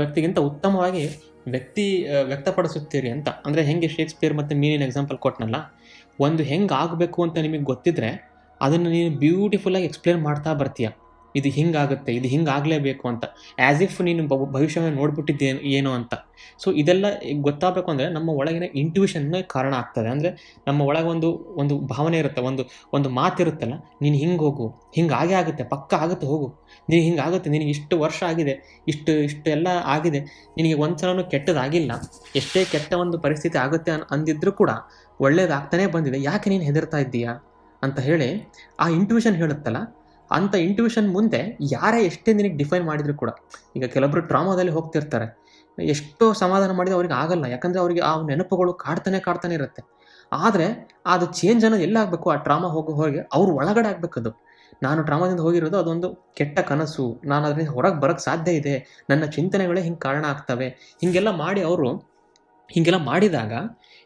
ವ್ಯಕ್ತಿಗಿಂತ ಉತ್ತಮವಾಗಿ ವ್ಯಕ್ತಿ ವ್ಯಕ್ತಪಡಿಸುತ್ತೀರಿ ಅಂತ. ಅಂದರೆ ಹೆಂಗೆ ಶೇಕ್ಸ್ಪಿಯರ್ ಮತ್ತು ಮೀನಿನ ಎಕ್ಸಾಂಪಲ್ ಕೊಟ್ಟನಲ್ಲ ಒಂದು ಹೆಂಗೆ ಆಗಬೇಕು ಅಂತ ನಿಮಗೆ ಗೊತ್ತಿದ್ರೆ ಅದನ್ನು ನೀನು ಬ್ಯೂಟಿಫುಲ್ಲಾಗಿ ಎಕ್ಸ್ಪ್ಲೇನ್ ಮಾಡ್ತಾ ಬರ್ತೀಯ. ಇದು ಹಿಂಗಾಗುತ್ತೆ, ಇದು ಹಿಂಗಾಗಲೇಬೇಕು ಅಂತ. ಆ್ಯಸ್ ಇಫ್ ನೀನು ಭವಿಷ್ಯವನ್ನು ನೋಡ್ಬಿಟ್ಟಿದ್ದೆ ಏನು ಅಂತ. ಸೊ ಇದೆಲ್ಲ ಗೊತ್ತಾಗಬೇಕು ಅಂದರೆ ನಮ್ಮ ಒಳಗಿನ ಇಂಟ್ಯೂಷನ್ನೇ ಕಾರಣ ಆಗ್ತದೆ. ಅಂದರೆ ನಮ್ಮ ಒಳಗೆ ಒಂದು ಒಂದು ಭಾವನೆ ಇರುತ್ತೆ, ಒಂದು ಒಂದು ಮಾತಿರುತ್ತಲ್ಲ, ನೀನು ಹಿಂಗೆ ಹೋಗು, ಹಿಂಗೆ ಆಗೇ ಆಗುತ್ತೆ, ಪಕ್ಕ ಆಗುತ್ತೆ, ಹೋಗು. ನೀನು ಹಿಂಗಾಗುತ್ತೆ ನಿನಗೆ ಇಷ್ಟು ವರ್ಷ ಆಗಿದೆ, ಇಷ್ಟು ಇಷ್ಟು ಎಲ್ಲ ಆಗಿದೆ, ನಿನಗೆ ಒಂದು ಸಲನೂ ಕೆಟ್ಟದಾಗಿಲ್ಲ. ಎಷ್ಟೇ ಕೆಟ್ಟ ಒಂದು ಪರಿಸ್ಥಿತಿ ಆಗುತ್ತೆ ಅನ್, ಅಂದಿದ್ರೂ ಕೂಡ ಒಳ್ಳೇದಾಗ್ತಾನೇ ಬಂದಿದೆ, ಯಾಕೆ ನೀನು ಹೆದರ್ತಾ ಇದ್ದೀಯಾ? ಅಂತ ಹೇಳಿ ಆ ಇಂಟ್ಯೂಷನ್ ಹೇಳುತ್ತಲ್ಲ ಅಂಥ ಇಂಟ್ಯೂಷನ್ ಮುಂದೆ ಯಾರೇ ಎಷ್ಟೇ ನಿನಗೆ ಡಿಫೈನ್ ಮಾಡಿದ್ರು ಕೂಡ, ಈಗ ಕೆಲವೊಬ್ರು ಟ್ರಾಮಾದಲ್ಲಿ ಹೋಗ್ತಿರ್ತಾರೆ. ಎಷ್ಟೋ ಸಮಾಧಾನ ಮಾಡಿದ್ರೆ ಅವ್ರಿಗೆ ಆಗಲ್ಲ, ಯಾಕಂದರೆ ಅವರಿಗೆ ಆ ನೆನಪುಗಳು ಕಾಡ್ತಾನೆ ಕಾಡ್ತಾನೆ ಇರುತ್ತೆ. ಆದರೆ ಅದು ಚೇಂಜ್ ಅನ್ನೋದು ಎಲ್ಲ ಆಗಬೇಕು? ಆ ಟ್ರಾಮಾ ಹೋಗೋ ಹೋಗಿ ಅವ್ರ ಒಳಗಡೆ ಆಗಬೇಕು ಅದು. ನಾನು ಟ್ರಾಮಾದಿಂದ ಹೋಗಿರೋದು ಅದೊಂದು ಕೆಟ್ಟ ಕನಸು. ನಾನು ಅದರಿಂದ ಹೊರಗೆ ಬರೋಕ್ಕೆ ಸಾಧ್ಯ ಇದೆ. ನನ್ನ ಚಿಂತನೆಗಳೇ ಹಿಂಗೆ ಕಾರಣ ಆಗ್ತವೆ. ಹೀಗೆಲ್ಲ ಮಾಡಿ ಅವರು, ಹೀಗೆಲ್ಲ ಮಾಡಿದಾಗ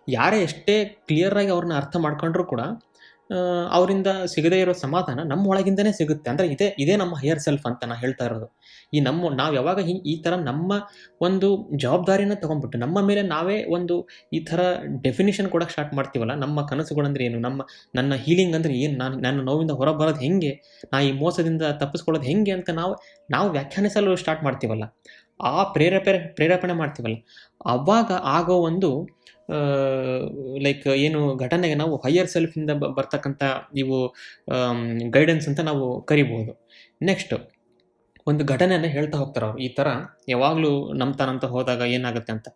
ಯಾರೇ ಎಷ್ಟೇ ಕ್ಲಿಯರಾಗಿ ಅವ್ರನ್ನ ಅರ್ಥ ಮಾಡ್ಕೊಂಡ್ರೂ ಕೂಡ ಅವರಿಂದ ಸಿಗದೇ ಇರೋ ಸಮಾಧಾನ ನಮ್ಮ ಒಳಗಿಂದನೇ ಸಿಗುತ್ತೆ. ಅಂದರೆ ಇದೇ ಇದೇ ನಮ್ಮ ಹೈಯರ್ ಸೆಲ್ಫ್ ಅಂತ ನಾನು ಹೇಳ್ತಾ ಇರೋದು. ಈ ನಮ್ಮ, ನಾವು ಯಾವಾಗ ಹಿಂಗೆ ಈ ಥರ ನಮ್ಮ ಒಂದು ಜವಾಬ್ದಾರಿನ ತೊಗೊಂಡ್ಬಿಟ್ಟು, ನಮ್ಮ ಮೇಲೆ ನಾವೇ ಒಂದು ಈ ಥರ ಡೆಫಿನಿಷನ್ ಕೊಡೋಕೆ ಸ್ಟಾರ್ಟ್ ಮಾಡ್ತೀವಲ್ಲ, ನಮ್ಮ ಕನಸುಗಳಂದ್ರೆ ಏನು? ನಮ್ಮ, ನನ್ನ ಹೀಲಿಂಗ್ ಅಂದರೆ ಏನು? ನಾನು, ನನ್ನ ನೋವಿಂದ ಹೊರಬರೋದು ಹೆಂಗೆ? ನಾ ಈ ಮೋಸದಿಂದ ತಪ್ಪಿಸ್ಕೊಳ್ಳೋದು ಹೆಂಗೆ ಅಂತ ನಾವು ನಾವು ವ್ಯಾಖ್ಯಾನಿಸಲು ಸ್ಟಾರ್ಟ್ ಮಾಡ್ತೀವಲ್ಲ. ಆ ಪ್ರೇರೇಪೆ, ಪ್ರೇರೇಪಣೆ ಮಾಡ್ತೀವಲ್ಲ. ಅವಾಗ ಆಗೋ ಒಂದು ಲೈಕ್ ಏನು ಘಟನೆಗೆ ನಾವು ಹೈಯರ್ ಸೆಲ್ಫಿಂದ ಬರ್ತಕ್ಕಂಥ ಇವು ಗೈಡೆನ್ಸ್ ಅಂತ ನಾವು ಕರಿಬೋದು. ನೆಕ್ಸ್ಟ್ ಒಂದು ಘಟನೆಯನ್ನು ಹೇಳ್ತಾ ಹೋಗ್ತಾರೆ ಅವ್ರು. ಈ ಥರ ಯಾವಾಗಲೂ ನಂಬ್ತಾನಂತ ಹೋದಾಗ ಏನಾಗುತ್ತೆ ಅಂತ.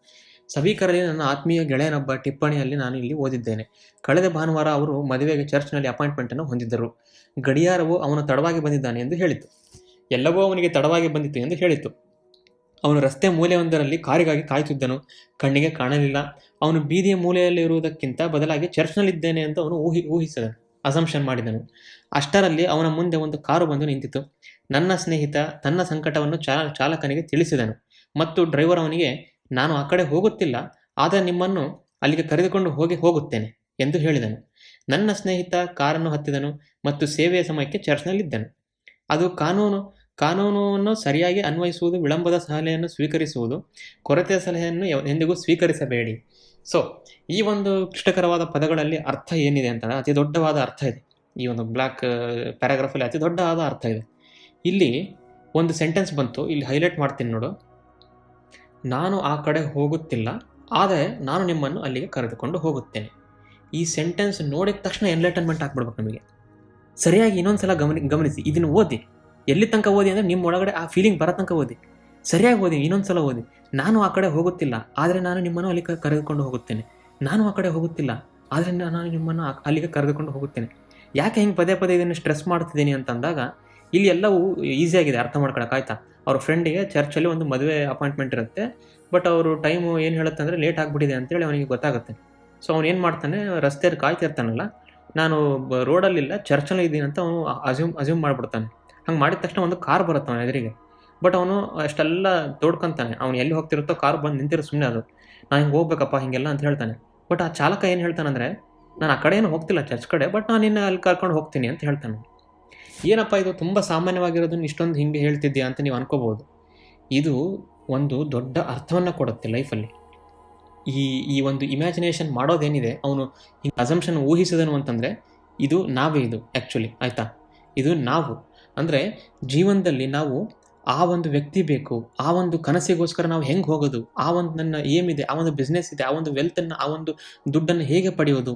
ಸಭೀಕರಲ್ಲಿ ನನ್ನ ಆತ್ಮೀಯ ಗೆಳೆಯನೊಬ್ಬ ಟಿಪ್ಪಣಿಯಲ್ಲಿ ನಾನು ಇಲ್ಲಿ ಓದಿದ್ದೇನೆ. ಕಳೆದ ಭಾನುವಾರ ಅವರು ಮದುವೆಗೆ ಚರ್ಚ್ನಲ್ಲಿ ಅಪಾಯಿಂಟ್ಮೆಂಟನ್ನು ಹೊಂದಿದ್ದರು. ಗಡಿಯಾರವು ಅವನು ತಡವಾಗಿ ಬಂದಿದ್ದಾನೆ ಎಂದು ಹೇಳಿತು. ಎಲ್ಲವೂ ಅವನಿಗೆ ತಡವಾಗಿ ಬಂದಿತ್ತು ಎಂದು ಹೇಳಿತು. ಅವನು ರಸ್ತೆ ಮೂಲೆಯೊಂದರಲ್ಲಿ ಕಾರಿಗಾಗಿ ಕಾಯುತ್ತಿದ್ದನು. ಕಣ್ಣಿಗೆ ಕಾಣಲಿಲ್ಲ. ಅವನು ಬೀದಿಯ ಮೂಲೆಯಲ್ಲಿರುವುದಕ್ಕಿಂತ ಬದಲಾಗಿ ಚರ್ಚ್ನಲ್ಲಿದ್ದೇನೆ ಅಂತ ಅವನು ಊಹಿ, ಊಹಿಸಿದನು. ಅಸಂಪ್ಷನ್ ಮಾಡಿದನು. ಅಷ್ಟರಲ್ಲಿ ಅವನ ಮುಂದೆ ಒಂದು ಕಾರು ಬಂದು ನಿಂತಿತು ನನ್ನ ಸ್ನೇಹಿತ ತನ್ನ ಸಂಕಟವನ್ನು ಚಾಲಕನಿಗೆ ತಿಳಿಸಿದನು ಮತ್ತು ಡ್ರೈವರ್ ಅವನಿಗೆ, ನಾನು ಆ ಕಡೆ ಹೋಗುತ್ತಿಲ್ಲ, ಆದರೆ ನಿಮ್ಮನ್ನು ಅಲ್ಲಿಗೆ ಕರೆದುಕೊಂಡು ಹೋಗಿ ಹೋಗುತ್ತೇನೆ ಎಂದು ಹೇಳಿದನು. ನನ್ನ ಸ್ನೇಹಿತ ಕಾರನ್ನು ಹತ್ತಿದನು ಮತ್ತು ಸೇವೆಯ ಸಮಯಕ್ಕೆ ಚರ್ಚ್ನಲ್ಲಿದ್ದನು. ಅದು ಕಾನೂನು ಕಾನೂನನ್ನು ಸರಿಯಾಗಿ ಅನ್ವಯಿಸುವುದು, ವಿಳಂಬದ ಸಲಹೆಯನ್ನು ಸ್ವೀಕರಿಸುವುದು, ಕೊರತೆಯ ಸಲಹೆಯನ್ನು ಎಂದಿಗೂ ಸ್ವೀಕರಿಸಬೇಡಿ. ಸೊ ಈ ಒಂದು ಕ್ಲಿಷ್ಟಕರವಾದ ಪದಗಳಲ್ಲಿ ಅರ್ಥ ಏನಿದೆ ಅಂತಂದರೆ ಅತಿ ದೊಡ್ಡವಾದ ಅರ್ಥ ಇದೆ. ಈ ಒಂದು ಬ್ಲ್ಯಾಕ್ ಪ್ಯಾರಾಗ್ರಾಫಲ್ಲಿ ಅತಿ ದೊಡ್ಡವಾದ ಅರ್ಥ ಇದೆ. ಇಲ್ಲಿ ಒಂದು ಸೆಂಟೆನ್ಸ್ ಬಂತು, ಇಲ್ಲಿ ಹೈಲೈಟ್ ಮಾಡ್ತೀನಿ ನೋಡು. ನಾನು ಆ ಕಡೆ ಹೋಗುತ್ತಿಲ್ಲ, ಆದರೆ ನಾನು ನಿಮ್ಮನ್ನು ಅಲ್ಲಿಗೆ ಕರೆದುಕೊಂಡು ಹೋಗುತ್ತೇನೆ. ಈ ಸೆಂಟೆನ್ಸ್ ನೋಡಿದ ತಕ್ಷಣ ಎನ್ಲೈಟನ್ಮೆಂಟ್ ಹಾಕ್ಬಿಡ್ಬೇಕು ನಮಗೆ. ಸರಿಯಾಗಿ ಇನ್ನೊಂದು ಸಲ ಗಮನಿ, ಗಮನಿಸಿ, ಇದನ್ನು ಓದಿ. ಎಲ್ಲಿ ತನಕ ಓದಿ ಅಂದರೆ ನಿಮ್ಮ ಒಳಗಡೆ ಆ ಫೀಲಿಂಗ್ ಬರೋ ತನಕ ಓದಿ. ಸರಿಯಾಗಿ ಓದಿ, ಇನ್ನೊಂದು ಸಲ ಓದಿ. ನಾನು ಆ ಕಡೆ ಹೋಗುತ್ತಿಲ್ಲ, ಆದರೆ ನಾನು ನಿಮ್ಮನ್ನು ಅಲ್ಲಿ ಕರೆದುಕೊಂಡು ಹೋಗುತ್ತೇನೆ. ನಾನು ಆ ಕಡೆ ಹೋಗುತ್ತಿಲ್ಲ, ಆದರೆ ನಾನು ನಿಮ್ಮನ್ನು ಅಲ್ಲಿಗೆ ಕರೆದುಕೊಂಡು ಹೋಗುತ್ತೇನೆ. ಯಾಕೆ ಹಿಂಗೆ ಪದೇ ಪದೇ ಇದನ್ನು ಸ್ಟ್ರೆಸ್ ಮಾಡ್ತಿದ್ದೀನಿ ಅಂತಂದಾಗ, ಇಲ್ಲಿ ಎಲ್ಲವೂ ಈಸಿಯಾಗಿದೆ ಅರ್ಥ ಮಾಡ್ಕೊಳಕ್ಕೆ ಆಯ್ತಾ? ಅವ್ರ ಫ್ರೆಂಡಿಗೆ ಚರ್ಚಲ್ಲಿ ಒಂದು ಮದುವೆ ಅಪಾಯಿಂಟ್ಮೆಂಟ್ ಇರುತ್ತೆ ಬಟ್ ಅವರು ಟೈಮು ಏನು ಹೇಳುತ್ತೆ ಅಂದರೆ ಲೇಟ್ ಆಗಿಬಿಟ್ಟಿದೆ ಅಂತೇಳಿ ಅವನಿಗೆ ಗೊತ್ತಾಗುತ್ತೆ. ಸೊ ಅವ್ನು ಏನು ಮಾಡ್ತಾನೆ, ರಸ್ತೆಯಲ್ಲಿ ಕಾಯ್ತಿರ್ತಾನಲ್ಲ, ನಾನು ರೋಡಲ್ಲಿಲ್ಲ ಚರ್ಚಲ್ಲಿ ಇದ್ದೀನಿ ಅಂತ ಅವನು ಅಸ್ಯೂಮ್ ಅಸ್ಯೂಮ್ ಮಾಡಿಬಿಡ್ತಾನೆ. ಹಂಗೆ ಮಾಡಿದ ತಕ್ಷಣ ಒಂದು ಕಾರ್ ಬರುತ್ತೆ ಅವನ ಎದುರಿಗೆ. ಬಟ್ ಅವನು ಅಷ್ಟೆಲ್ಲ ತೋಡ್ಕೊಂತಾನೆ. ಅವ್ನು ಎಲ್ಲಿ ಹೋಗ್ತಿರುತ್ತೋ ಕಾರ್ ಬಂದು ನಿಂತಿರೋ ಸುಮ್ಮನೆ ಅದು. ನಾನು ಹಿಂಗೆ ಹೋಗ್ಬೇಕಪ್ಪ, ಹಿಂಗೆಲ್ಲ ಅಂತ ಹೇಳ್ತಾನೆ. ಬಟ್ ಆ ಚಾಲಕ ಏನು ಹೇಳ್ತಾನಂದರೆ, ನಾನು ಆ ಕಡೆ ಏನು ಹೋಗ್ತಿಲ್ಲ ಚರ್ಚ್ ಕಡೆ ಬಟ್ ನಾನು ನಿನ್ನ ಅಲ್ಲಿ ಕರ್ಕೊಂಡು ಹೋಗ್ತೀನಿ ಅಂತ ಹೇಳ್ತಾನೆ. ಏನಪ್ಪ ಇದು? ತುಂಬ ಸಾಮಾನ್ಯವಾಗಿರೋದನ್ನು ಇಷ್ಟೊಂದು ಹಿಂಗೆ ಹೇಳ್ತಿದ್ಯಾ ಅಂತ ನೀವು ಅನ್ಕೋಬೋದು ಇದು ಒಂದು ದೊಡ್ಡ ಅರ್ಥವನ್ನು ಕೊಡುತ್ತೆ ಲೈಫಲ್ಲಿ. ಈ ಈ ಒಂದು ಇಮ್ಯಾಜಿನೇಷನ್ ಮಾಡೋದೇನಿದೆ, ಅವನು ಹಿಂಗೆ ಅಸಂಪ್ಷನ್ ಊಹಿಸಿದನು ಅಂತಂದರೆ, ಇದು ನಾವೇ ಇದು ಆ್ಯಕ್ಚುಲಿ ಆಯಿತಾ? ಇದು ನಾವು. ಅಂದರೆ ಜೀವನದಲ್ಲಿ ನಾವು ಆ ಒಂದು ವ್ಯಕ್ತಿ ಬೇಕು, ಆ ಒಂದು ಕನಸಿಗೋಸ್ಕರ ನಾವು ಹೆಂಗೆ ಹೋಗೋದು, ಆ ಒಂದು ನನ್ನ ಏಮ್ ಇದೆ, ಆ ಒಂದು ಬಿಸ್ನೆಸ್ ಇದೆ, ಆ ಒಂದು ವೆಲ್ತನ್ನು ಆ ಒಂದು ದುಡ್ಡನ್ನು ಹೇಗೆ ಪಡೆಯೋದು?